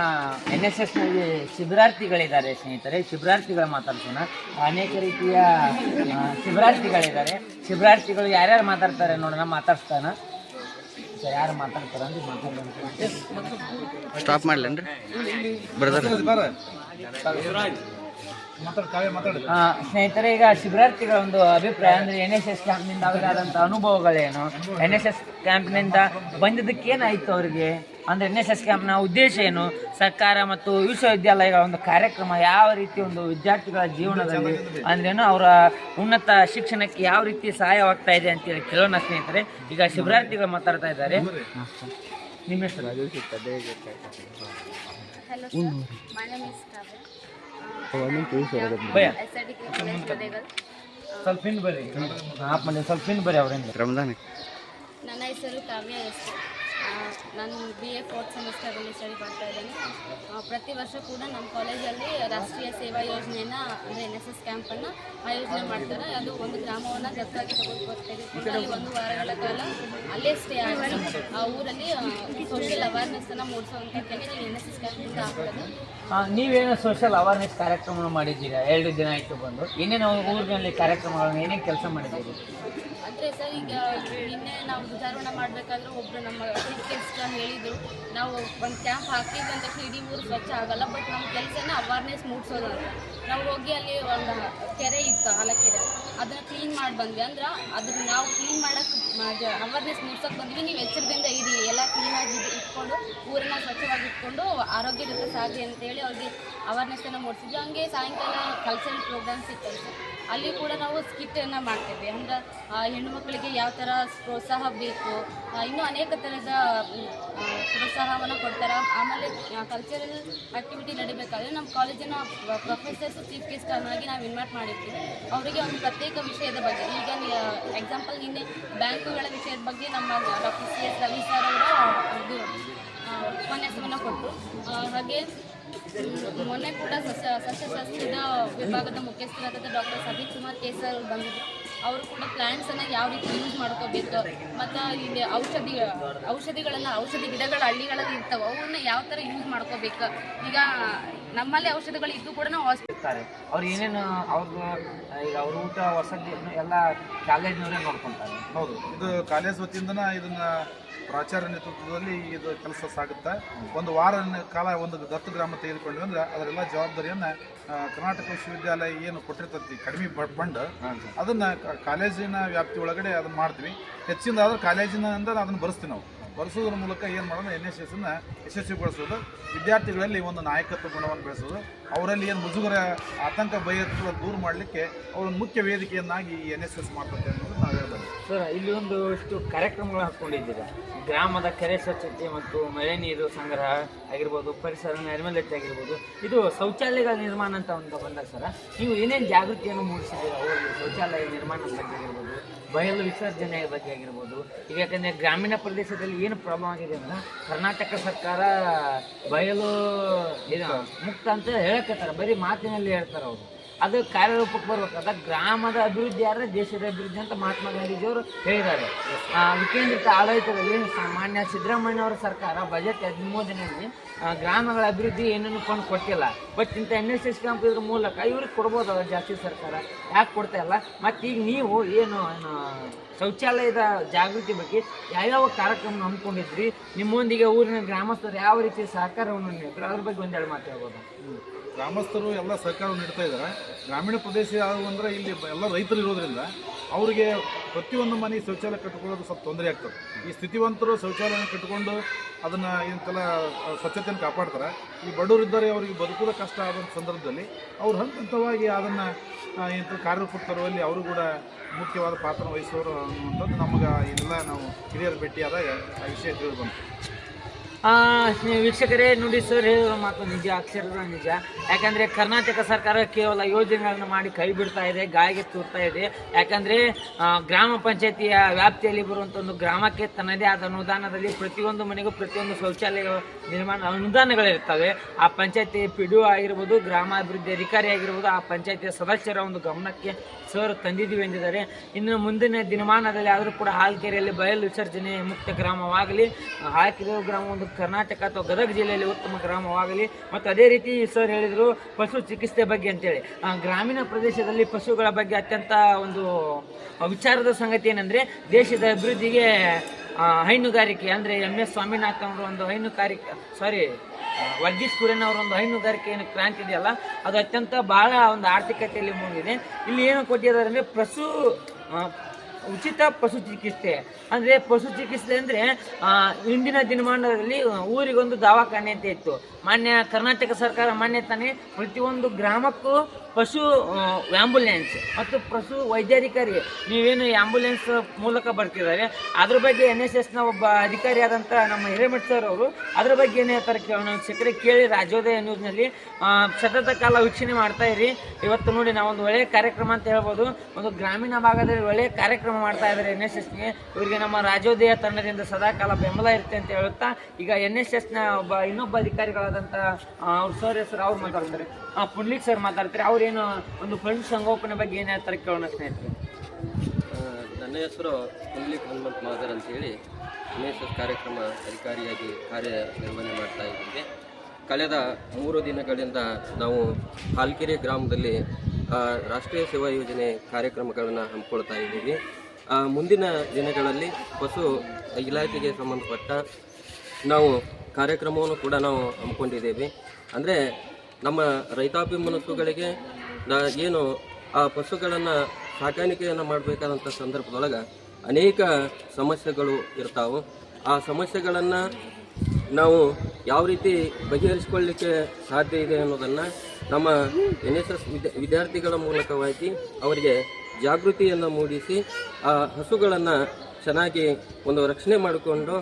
ಎನ್ ಎಸ್ ಎಸ್ನಲ್ಲಿ ಶಿಬಿರಾರ್ಥಿಗಳಿದ್ದಾರೆ ಸ್ನೇಹಿತರೆ. ಶಿಬಿರಾರ್ಥಿಗಳು ಮಾತಾಡ್ಸೋಣ. ಅನೇಕ ರೀತಿಯ ಶಿಬಿರಾರ್ಥಿಗಳಿದ್ದಾರೆ. ಶಿಬಿರಾರ್ಥಿಗಳು ಯಾರ್ಯಾರು ಮಾತಾಡ್ತಾರೆ ನೋಡೋಣ ಮಾತಾಡ್ಸ್ತಾನ ಯಾರು ಮಾತಾಡ್ತಾರೆ ಅಂದ್ರೆ ಸ್ಟಾಪ್ ಮಾಡ್ಲೇನ್ರಿ? ಬ್ರದರ್ ಸ್ನೇಹಿತರೆ ಈಗ ಶಿಬಿರಾರ್ಥಿಗಳ ಒಂದು ಅಭಿಪ್ರಾಯ ಅಂದ್ರೆ ಎನ್ ಎಸ್ ಎಸ್ ಕ್ಯಾಂಪ್ನಿಂದ ಅವರಾದಂಥ ಅನುಭವಗಳೇನು? ಎನ್ ಎಸ್ ಎಸ್ ಕ್ಯಾಂಪ್ನಿಂದ ಬಂದಿದ್ದಕ್ಕೆ ಏನಾಯಿತು ಅವರಿಗೆ? ಅಂದ್ರೆ ಎನ್ ಎಸ್ ಎಸ್ ಕ್ಯಾಂಪ್ನ ಉದ್ದೇಶ ಏನು? ಸರ್ಕಾರ ಮತ್ತು ವಿಶ್ವವಿದ್ಯಾಲಯಗಳ ಒಂದು ಕಾರ್ಯಕ್ರಮ ಯಾವ ರೀತಿ ಒಂದು ವಿದ್ಯಾರ್ಥಿಗಳ ಜೀವನದಲ್ಲಿ ಅಂದ್ರೇನು ಅವರ ಉನ್ನತ ಶಿಕ್ಷಣಕ್ಕೆ ಯಾವ ರೀತಿ ಸಹಾಯವಾಗ್ತಾ ಇದೆ ಅಂತೇಳಿ ಕೇಳೋಣ ಸ್ನೇಹಿತರೆ. ಈಗ ಶಿಬಿರಾರ್ಥಿಗಳು ಮಾತಾಡ್ತಾ ಇದ್ದಾರೆ. ನಿಮ್ಮ ಹೆಸರು? Hello sir, my name is Kavya. ಭಯ SID College ಗದಗಲ್. ಸ್ವಲ್ಪ ಹಿಂದ್ ಬರ್ರಿ ಆಪ್ ಮಾಡಿ ಸ್ವಲ್ಪ ಹಿಂದ್ ಬರ್ರಿ ಅವರಿಂದ ರಮದಾನ್ ನನ್ನ ಹೆಸರು ಕಾವ್ಯ ಎಸ್ ಆ, ನಾನು ಬಿ ಎ ಫೋರ್ತ್ ಸೆಮಿಸ್ಟರಲ್ಲಿ ಸ್ಟಡಿ ಮಾಡ್ತಾ ಇದ್ದೇನೆ. ಪ್ರತಿ ವರ್ಷ ಕೂಡ ನಮ್ಮ ಕಾಲೇಜಲ್ಲಿ ರಾಷ್ಟ್ರೀಯ ಸೇವಾ ಯೋಜನೆಯನ್ನು, ಅಂದರೆ ಎನ್ ಎಸ್ ಎಸ್ ಕ್ಯಾಂಪನ್ನು ಆಯೋಜನೆ ಮಾಡ್ತಾರೆ. ಅದು ಒಂದು ಗ್ರಾಮವನ್ನು ದತ್ತಾಗಿ ತಗೊಂಡು ತೆಗೆದುಕೊಂಡು ಒಂದು ವಾರಗಳ ಕಾಲ ಅಲ್ಲೇ ಸ್ಟೇ ಆಗಿ ಆ ಊರಲ್ಲಿ ಸೋಷಿಯಲ್ ಅವೇರ್ನೆಸ್ಸನ್ನು ಮೂಡಿಸುವಂಥ ಕೆಲಸ ಎನ್ ಎಸ್ ಎಸ್ ಕ್ಯಾಂಪಿಂದ ಆಗ್ಬೋದು. ನೀವೇನು ಸೋಷಿಯಲ್ ಅವೇರ್ನೆಸ್ ಕಾರ್ಯಕ್ರಮ ಮಾಡಿದ್ದೀರಾ? ಎರಡು ದಿನ ಆಯಿತು ಬಂದು. ಏನೇನು ಊರಿನಲ್ಲಿ ಕಾರ್ಯಕ್ರಮಗಳನ್ನು ಏನೇನು ಕೆಲಸ ಮಾಡಿದ್ದೀರಿ? ಅಂದರೆ ಸರ್, ಈಗ ನಿನ್ನೆ ನಾವು ಧ್ವಜಾರೋಹಣ ಮಾಡಬೇಕಾದ್ರೆ ಒಬ್ಬರು ನಮ್ಮ ಗೆಸ್ಟ್ ಹೇಳಿದರು. ನಾವು ಒಂದು ಕ್ಯಾಂಪ್ ಹಾಕಿದ್ವಿ ಅಂತ ಇಡೀ ಊರು ಸ್ವಚ್ಛ ಆಗಲ್ಲ ಬಟ್ ನಮ್ಮ ಕೆಲಸನ ಅವೇರ್ನೆಸ್ ಮೂಡಿಸೋದು ಅಂತ ನಾವು ಹೋಗಿ ಅಲ್ಲಿ ಒಂದು ಕೆರೆ ಇತ್ತು ಕೆರೆ ಅದನ್ನು ಕ್ಲೀನ್ ಮಾಡಿ ಬಂದ್ವಿ. ಅಂದ್ರೆ ಅದನ್ನ ನಾವು ಕ್ಲೀನ್ ಮಾಡೋಕ್ಕೆ ಅವೇರ್ನೆಸ್ ಮೂಡ್ಸೋಕೆ ಬಂದ್ವಿ. ನೀವು ಎಚ್ಚರದಿಂದ ಇರಿ, ಎಲ್ಲ ಕ್ಲೀನಾಗಿ ಇಟ್ಕೊಂಡು, ಊರನ್ನ ಸ್ವಚ್ಛವಾಗಿ ಇಟ್ಕೊಂಡು ಆರೋಗ್ಯದಿಂದ ಸಾಧ್ಯ ಅಂತೇಳಿ ಅವ್ರಿಗೆ ಅವೇರ್ನೆಸ್ಸನ್ನು ಮೂಡಿಸಿದ್ವಿ. ಹಂಗೆ ಸಾಯಂಕಾಲ ಕಲ್ಚರಲ್ ಪ್ರೋಗ್ರಾಮ್ಸ್ ಇತ್ತು ಅಲ್ಲಿ ಕೂಡ ನಾವು ಸ್ಕಿಟ್ಟನ್ನು ಮಾಡ್ತೇವೆ. ಅಂದ್ರೆ ಹೆಣ್ಣುಮಕ್ಕಳಿಗೆ ಹೆಣ್ಣು ಮಕ್ಕಳಿಗೆ ಯಾವ ಥರ ಪ್ರೋತ್ಸಾಹ ಬೇಕು ಇನ್ನೂ ಅನೇಕ ಥರದ ಪ್ರೋತ್ಸಾಹವನ್ನು ಕೊಡ್ತಾರೆ. ಆಮೇಲೆ ಕಲ್ಚರಲ್ ಆಕ್ಟಿವಿಟಿ ನಡಿಬೇಕಾದ್ರೆ ನಮ್ಮ ಕಾಲೇಜಿನ ಪ್ರೊಫೆಸರ್ಸ್ ಚೀಫ್ ಗೆಸ್ಟ್ ಆಗಿ ನಾವು ಇನ್ವೈಟ್ ಮಾಡಿರ್ತೀವಿ. ಅವರಿಗೆ ಒಂದು ಪ್ರತ್ಯೇಕ ವಿಷಯದ ಬಗ್ಗೆ, ಈಗ ಎಕ್ಸಾಂಪಲ್ ನಿನ್ನೆ ಬ್ಯಾಂಕುಗಳ ವಿಷಯದ ಬಗ್ಗೆ ನಮ್ಮ doctor C S Ravi sir ಅವರು ಇದು ಉಪನ್ಯಾಸವನ್ನು ಕೊಟ್ಟರು. ಹಾಗೆ ಮೊನ್ನೆ ಕೂಡ ಸಸ್ಯ ಸಸ್ಯಶಾಸ್ತ್ರದ ವಿಭಾಗದ ಮುಖ್ಯಸ್ಥರಾದ ಡಾಕ್ಟರ್ ಸಬೀತ್ ಕುಮಾರ್ ಕೇಸರ್ ಬಂದಿದ್ದರು ಅವರು ಕೂಡ ಪ್ಲ್ಯಾಂಟ್ಸನ್ನು ಯಾವ ರೀತಿ ಯೂಸ್ ಮಾಡ್ಕೋಬೇಕು, ಮತ್ತು ಇಲ್ಲಿ ಔಷಧಿ ಔಷಧಿಗಳನ್ನು ಔಷಧಿ ಗಿಡಗಳ ಹಳ್ಳಿಗಳಲ್ಲಿ ಇರ್ತವೆ, ಅವನ್ನ ಯಾವ ಥರ ಯೂಸ್ ಮಾಡ್ಕೋಬೇಕು? ಈಗ ನಮ್ಮಲ್ಲಿ ಔಷಧಿಗಳು ಇದ್ದು ಕೂಡ ನಾವು ಇರ್ತಾರೆ. ಅವ್ರು ಏನೇನು ಅವ್ರದ್ದು ಈಗ ಅವ್ರ ಊಟ ವಸತಿ ಎಲ್ಲ ಕಾಲೇಜ್ನವರೇ ನೋಡ್ಕೊತಾರೆ. ಹೌದು. ಇದು ಕಾಲೇಜ್ ವತಿಯಿಂದನ ಇದನ್ನ ಪ್ರಾಚಾರ್ಯ ನೇತೃತ್ವದಲ್ಲಿ ಇದು ಕೆಲಸ ಸಾಗುತ್ತೆ ಒಂದು ವಾರ ಕಾಲ ಒಂದು ದತ್ತು ಗ್ರಾಮ ತೆಗೆದುಕೊಂಡ್ವಿ ಅಂದ್ರೆ ಅದರೆಲ್ಲ ಜವಾಬ್ದಾರಿಯನ್ನ ಕರ್ನಾಟಕ ವಿಶ್ವವಿದ್ಯಾಲಯ ಏನು ಕೊಟ್ಟಿರ್ತೈತಿ ಕಡಿಮೆ ಫಂಡ್ ಅದನ್ನ ಕಾಲೇಜಿನ ವ್ಯಾಪ್ತಿ ಒಳಗಡೆ ಅದನ್ನ ಮಾಡ್ತೀವಿ. ಹೆಚ್ಚಿನದಾದ್ರೆ ಕಾಲೇಜಿನ ಅಂದ್ರೆ ಅದನ್ನ ಬರೆಸ್ತೀವಿ ನಾವು. ಬರೆಸೋದ್ರ ಮೂಲಕ ಏನು ಮಾಡೋದು ಎನ್ ಎಸ್ ಎಸ್ನ ಯಶಸ್ವಿಗೊಳಿಸೋದು ವಿದ್ಯಾರ್ಥಿಗಳಲ್ಲಿ ಒಂದು ನಾಯಕತ್ವ ಗುಣವನ್ನು ಬೆಳೆಸೋದು ಅವರಲ್ಲಿ ಏನು ಮುಜುಗರ, ಆತಂಕ ಭಯತ್ವ ದೂರ ಮಾಡಲಿಕ್ಕೆ ಅವರ ಮುಖ್ಯ ವೇದಿಕೆಯನ್ನಾಗಿ ಎನ್ ಎಸ್ ಎಸ್ ಮಾಡ್ತದೆ ಅನ್ನೋದು ನಾವು ಹೇಳ್ಬೋದು. ಸರ್, ಇಲ್ಲಿ ಒಂದು ಇಷ್ಟು ಕಾರ್ಯಕ್ರಮಗಳು ಹಾಕ್ಕೊಂಡಿದ್ದೀರಾ ಗ್ರಾಮದ ಕೆರೆ ಸ್ವಚ್ಛತೆ ಮತ್ತು ಮಳೆ ನೀರು ಸಂಗ್ರಹ ಆಗಿರ್ಬೋದು, ಪರಿಸರ ನೈರ್ಮಲ್ಯತೆ ಆಗಿರ್ಬೋದು, ಇದು ಶೌಚಾಲಯಗಳ ನಿರ್ಮಾಣ ಅಂತ ಒಂದು ಬಂದಾಗ ಸರ, ನೀವು ಏನೇನು ಜಾಗೃತಿಯನ್ನು ಮೂಡಿಸಿದ್ದೀರಾ? ಹೋಗಿ ಶೌಚಾಲಯ ನಿರ್ಮಾಣ ಆಗಿರ್ಬೋದು ಬಯಲು ವಿಸರ್ಜನೆಯ ಬಗ್ಗೆ ಆಗಿರ್ಬೋದು. ಈಗ ಯಾಕಂದರೆ ಗ್ರಾಮೀಣ ಪ್ರದೇಶದಲ್ಲಿ ಏನು ಪ್ರಾಬ್ಲಮ್ ಆಗಿದೆ ಅಂದ್ರೆ ಕರ್ನಾಟಕ ಸರ್ಕಾರ ಬಯಲು ಇದು ಮುಕ್ತ ಅಂತ ಹೇಳಕತ್ತಾರೆ ಬರೀ ಮಾತಿನಲ್ಲಿ ಹೇಳ್ತಾರೆ ಅವರು. ಅದು ಕಾರ್ಯರೂಪಕ್ಕೆ ಬರ್ಬೇಕಾದ ಗ್ರಾಮದ ಅಭಿವೃದ್ಧಿ ಆದರೆ ದೇಶದ ಅಭಿವೃದ್ಧಿ ಅಂತ ಮಹಾತ್ಮ ಗಾಂಧೀಜಿಯವರು ಹೇಳಿದ್ದಾರೆ. ವಿಕೇಂದ್ರಿತ ಆಡಳಿತದಲ್ಲಿ ಸಾಮಾನ್ಯ ಸಿದ್ದರಾಮಯ್ಯ ಅವರ ಸರ್ಕಾರ ಬಜೆಟ್ ಅನುಮೋದನೆಯಲ್ಲಿ ಗ್ರಾಮಗಳ ಅಭಿವೃದ್ಧಿ ಏನೇನು ಕೊಂಡು ಕೊಟ್ಟಿಲ್ಲ. ಬಟ್ ಇಂಥ ಎನ್ ಎಸ್ ಎಸ್ ಕ್ಯಾಂಪ್ ಇದ್ರ ಮೂಲಕ ಇವ್ರಿಗೆ ಕೊಡ್ಬೋದಲ್ಲ ಜಾಸ್ತಿ ಸರ್ಕಾರ. ಯಾಕೆ ಕೊಡ್ತಾ ಇಲ್ಲ? ಮತ್ತು ಈಗ ನೀವು ಏನು ಶೌಚಾಲಯದ ಜಾಗೃತಿ ಬಗ್ಗೆ ಯಾವ್ಯಾವ ಕಾರ್ಯಕ್ರಮ ಹಮ್ಮಿಕೊಂಡಿದ್ರಿ? ನಿಮ್ಮೊಂದಿಗೆ ಊರಿನ ಗ್ರಾಮಸ್ಥರು ಯಾವ ರೀತಿ ಸಹಕಾರವನ್ನು ನೀಡಿದ್ರು? ಅದ್ರ ಬಗ್ಗೆ ಒಂದೆರಡು ಮಾತು ಹೇಳ್ಬೋದು? ಗ್ರಾಮಸ್ಥರು ಎಲ್ಲ ಸಹಕಾರ ನೀಡ್ತಾ ಇದ್ದಾರೆ. ಗ್ರಾಮೀಣ ಪ್ರದೇಶ ಯಾವುದು ಅಂದರೆ ಇಲ್ಲಿ ಎಲ್ಲ ರೈತರು ಇರೋದ್ರಿಂದ ಅವರಿಗೆ ಪ್ರತಿಯೊಂದು ಮನೆ ಶೌಚಾಲಯ ಕಟ್ಟಿಕೊಳ್ಳೋದು ಸ್ವಲ್ಪ ತೊಂದರೆ ಆಗ್ತದೆ. ಈ ಸ್ಥಿತಿವಂತರು ಶೌಚಾಲಯ ಕಟ್ಟಿಕೊಂಡು ಅದನ್ನು ಇಂತೆಲ್ಲ ಸ್ವಚ್ಛತೆಯನ್ನು ಕಾಪಾಡ್ತಾರೆ. ಈ ಬಡವರಿದ್ದರೆ ಅವರಿಗೆ ಬದುಕುವ ಕಷ್ಟ ಆದಂಥ ಸಂದರ್ಭದಲ್ಲಿ ಅವ್ರು ಹಂತ ಹಂತವಾಗಿ ಅದನ್ನು ಇಂಥ ಕಾರ್ಯರೂಪಕ್ಕೆ ತರುವಲ್ಲಿ ಅವರು ಕೂಡ ಮುಖ್ಯವಾದ ಪಾತ್ರ ವಹಿಸೋರು ಅನ್ನುವಂಥದ್ದು ನಮಗೆ ಇದೆಲ್ಲ ನಾವು ಹಿರಿಯರು ಭೇಟಿಯಾದಾಗ ಆ ವಿಷಯ ತಿಳಿದು ಬಂತು. ವೀಕ್ಷಕರೇ ನೋಡಿ ಸರ್ ಹೇಳಿರೋ ಮಾತು ನಿಜ ಅಕ್ಷರದ ನಿಜ. ಯಾಕಂದರೆ ಕರ್ನಾಟಕ ಸರ್ಕಾರ ಕೇವಲ ಯೋಜನೆಗಳನ್ನು ಮಾಡಿ ಕೈ ಬಿಡ್ತಾ ಇದೆ ಗಾಯಿಗೆ ತೂರ್ತಾ ಇದೆ. ಯಾಕಂದರೆ ಗ್ರಾಮ ಪಂಚಾಯತಿಯ ವ್ಯಾಪ್ತಿಯಲ್ಲಿ ಬರುವಂಥ ಒಂದು ಗ್ರಾಮಕ್ಕೆ ತನ್ನದೇ ಆದ ಅನುದಾನದಲ್ಲಿ ಪ್ರತಿಯೊಂದು ಮನೆಗೂ ಪ್ರತಿಯೊಂದು ಶೌಚಾಲಯ ನಿರ್ಮಾಣ ಅನುದಾನಗಳಿರ್ತವೆ ಆ ಪಂಚಾಯತಿ ಪಿ ಡಿ ಆಗಿರ್ಬೋದು, ಗ್ರಾಮಾಭಿವೃದ್ಧಿ ಅಧಿಕಾರಿ ಆಗಿರ್ಬೋದು, ಆ ಪಂಚಾಯತಿಯ ಸದಸ್ಯರ ಒಂದು ಗಮನಕ್ಕೆ ಸರ್ ತಂದಿದ್ದೀವಿ ಎಂದಿದ್ದಾರೆ. ಇನ್ನು ಮುಂದಿನ ದಿನಮಾನದಲ್ಲಿ ಆದರೂ ಕೂಡ ಹಾಲ್ಕೆರೆಯಲ್ಲಿ ಬಯಲು ವಿಸರ್ಜನೆ ಮುಕ್ತ ಗ್ರಾಮವಾಗಲಿ, ಹಾಲ್ಕೆರೆ ಗ್ರಾಮ ಒಂದು ಕರ್ನಾಟಕ ಅಥವಾ ಗದಗ ಜಿಲ್ಲೆಯಲ್ಲಿ ಉತ್ತಮ ಗ್ರಾಮವಾಗಲಿ. ಮತ್ತು ಅದೇ ರೀತಿ ಸರ್ ಹೇಳಿದರು ಪಶು ಚಿಕಿತ್ಸೆ ಬಗ್ಗೆ ಅಂತೇಳಿ. ಗ್ರಾಮೀಣ ಪ್ರದೇಶದಲ್ಲಿ ಪಶುಗಳ ಬಗ್ಗೆ ಅತ್ಯಂತ ಒಂದು ವಿಚಾರದ ಸಂಗತಿ ಏನಂದರೆ, ದೇಶದ ಅಭಿವೃದ್ಧಿಗೆ ಹೈನುಗಾರಿಕೆ ಅಂದರೆ ಎಂ ಎಸ್ ಸ್ವಾಮಿನಾಥನ್ ಅವರ ಒಂದು ಹೈನುಗಾರಿಕೆ ಸಾರಿ ವರ್ಗೀಸ್ ಕುರಿಯನ್ ಅವರ ಒಂದು ಹೈನುಗಾರಿಕೆ ಏನು ಕ್ರಾಂತಿ ಇದೆಯಲ್ಲ, ಅದು ಅತ್ಯಂತ ಭಾಳ ಒಂದು ಆರ್ಥಿಕತೆಯಲ್ಲಿ ಮುಂದಿದೆ ಇಲ್ಲಿ ಏನು ಕೊಟ್ಟಿದ್ದಾರೆ ಅಂದರೆ, ಪಶು ಉಚಿತ ಪಶು ಚಿಕಿತ್ಸೆ. ಅಂದರೆ ಪಶು ಚಿಕಿತ್ಸೆ ಅಂದರೆ ಇಂದಿನ ದಿನಮಾನದಲ್ಲಿ ಊರಿಗೊಂದು ದವಾಖಾನೆ ಅಂತ ಇತ್ತು. ಮಾನ್ಯ ಕರ್ನಾಟಕ ಸರ್ಕಾರ ಮಾನ್ಯ ತಾನೇ ಪ್ರತಿಯೊಂದು ಗ್ರಾಮಕ್ಕೂ ಪಶು ಆ್ಯಂಬುಲೆನ್ಸ್ ಮತ್ತು ಪಶು ವೈದ್ಯಾಧಿಕಾರಿ ನೀವೇನು ಆ್ಯಂಬುಲೆನ್ಸ್ ಮೂಲಕ ಬರ್ತಿದ್ದಾರೆ. ಅದ್ರ ಬಗ್ಗೆ ಎನ್ ಎಸ್ ಎಸ್ನ ಒಬ್ಬ ಅಧಿಕಾರಿ ಆದಂಥ ನಮ್ಮ ಹಿರೇಮಠ್ ಸರ್ ಅವರು, ಅದ್ರ ಬಗ್ಗೆ ಏನು ಹೇಳ್ತಾರೆ ಕೇಳೋಣ. ವೀಕ್ಷಕರೇ ಕೇಳಿ ರಾಜ್ಯೋದಯ ನ್ಯೂಸ್ನಲ್ಲಿ ಸತತ ಕಾಲ ವೀಕ್ಷಣೆ ಮಾಡ್ತಾ ಇರಿ. ಇವತ್ತು ನೋಡಿ ನಾವೊಂದು ಒಳ್ಳೆಯ ಕಾರ್ಯಕ್ರಮ ಅಂತ ಹೇಳ್ಬೋದು. ಒಂದು ಗ್ರಾಮೀಣ ಭಾಗದಲ್ಲಿ ಒಳ್ಳೆಯ ಕಾರ್ಯಕ್ರಮ ಮಾಡ್ತಾ ಇದ್ದಾರೆ ಎನ್ ಎಸ್ ಎಸ್ಗೆ ಇವರಿಗೆ ನಮ್ಮ ರಾಜ್ಯೋದಯ ತಂಡದಿಂದ ಸದಾ ಕಾಲ ಬೆಂಬಲ ಇರುತ್ತೆ ಅಂತ ಹೇಳುತ್ತಾ, ಈಗ ಎನ್ ಎಸ್ ಎಸ್ನ ಒಬ್ಬ ಇನ್ನೊಬ್ಬ ಅಧಿಕಾರಿಗಳಾದಂಥ ಅವ್ರ ಸರ್ ಹೆಸರು ಅವ್ರು ಮಾತಾಡ್ತಾರೆ. ಪುಂಡ್ಲಿಕ್ ಸರ್ ಮಾತಾಡ್ತಾರೆ. ಅವ್ರೇನು ಒಂದು ಫಂಡ್ ಸಂಗೋಪನೆ ಬಗ್ಗೆ ಏನು ಹೇಳ್ತಾರೆ ಕೇಳೋಣ ಸ್ನೇಹಿತರೆ? ನನ್ನ ಹೆಸರು ಕುಲ್ಲಿ ಹನುಮಂತ್ ಮಾದರ್ ಅಂತೇಳಿ. ಎನ್ ಎಸ್ ಕಾರ್ಯಕ್ರಮ ಅಧಿಕಾರಿಯಾಗಿ ಕಾರ್ಯನಿರ್ವಹಣೆ ಮಾಡ್ತಾ ಇದ್ದೀವಿ ಕಳೆದ ಮೂರು ದಿನಗಳಿಂದ ನಾವು ಹಾಲ್ಕೆರೆ ಗ್ರಾಮದಲ್ಲಿ ರಾಷ್ಟ್ರೀಯ ಸೇವಾ ಯೋಜನೆ ಕಾರ್ಯಕ್ರಮಗಳನ್ನು ಹಮ್ಮಿಕೊಳ್ತಾ ಇದ್ದೀವಿ. ಮುಂದಿನ ದಿನಗಳಲ್ಲಿ ಪಶು ಇಲಾಖೆಗೆ ಸಂಬಂಧಪಟ್ಟ ನಾವು ಕಾರ್ಯಕ್ರಮವನ್ನು ಕೂಡ ನಾವು ಹಮ್ಮಿಕೊಂಡಿದ್ದೇವೆ. ಅಂದರೆ ನಮ್ಮ ರೈತಾಪಿ ಮನಸ್ಸುಗಳಿಗೆ ನಾ ಏನು ಆ ಪಶುಗಳನ್ನು ಸಾಕಾಣಿಕೆಯನ್ನು ಮಾಡಬೇಕಾದಂಥ ಸಂದರ್ಭದೊಳಗೆ ಅನೇಕ ಸಮಸ್ಯೆಗಳು ಇರ್ತಾವೆ. ಆ ಸಮಸ್ಯೆಗಳನ್ನು ನಾವು ಯಾವ ರೀತಿ ಬಗೆಹರಿಸ್ಕೊಳ್ಳಿಕ್ಕೆ ಸಾಧ್ಯ ಇದೆ ಅನ್ನೋದನ್ನು ನಮ್ಮ ಎನ್ ಎಸ್ ಎಸ್ ವಿದ್ಯಾರ್ಥಿಗಳ ಮೂಲಕವಾಗಿ ಅವರಿಗೆ ಜಾಗೃತಿಯನ್ನು ಮೂಡಿಸಿ ಆ ಹಸುಗಳನ್ನು ಚೆನ್ನಾಗಿ ಒಂದು ರಕ್ಷಣೆ ಮಾಡಿಕೊಂಡು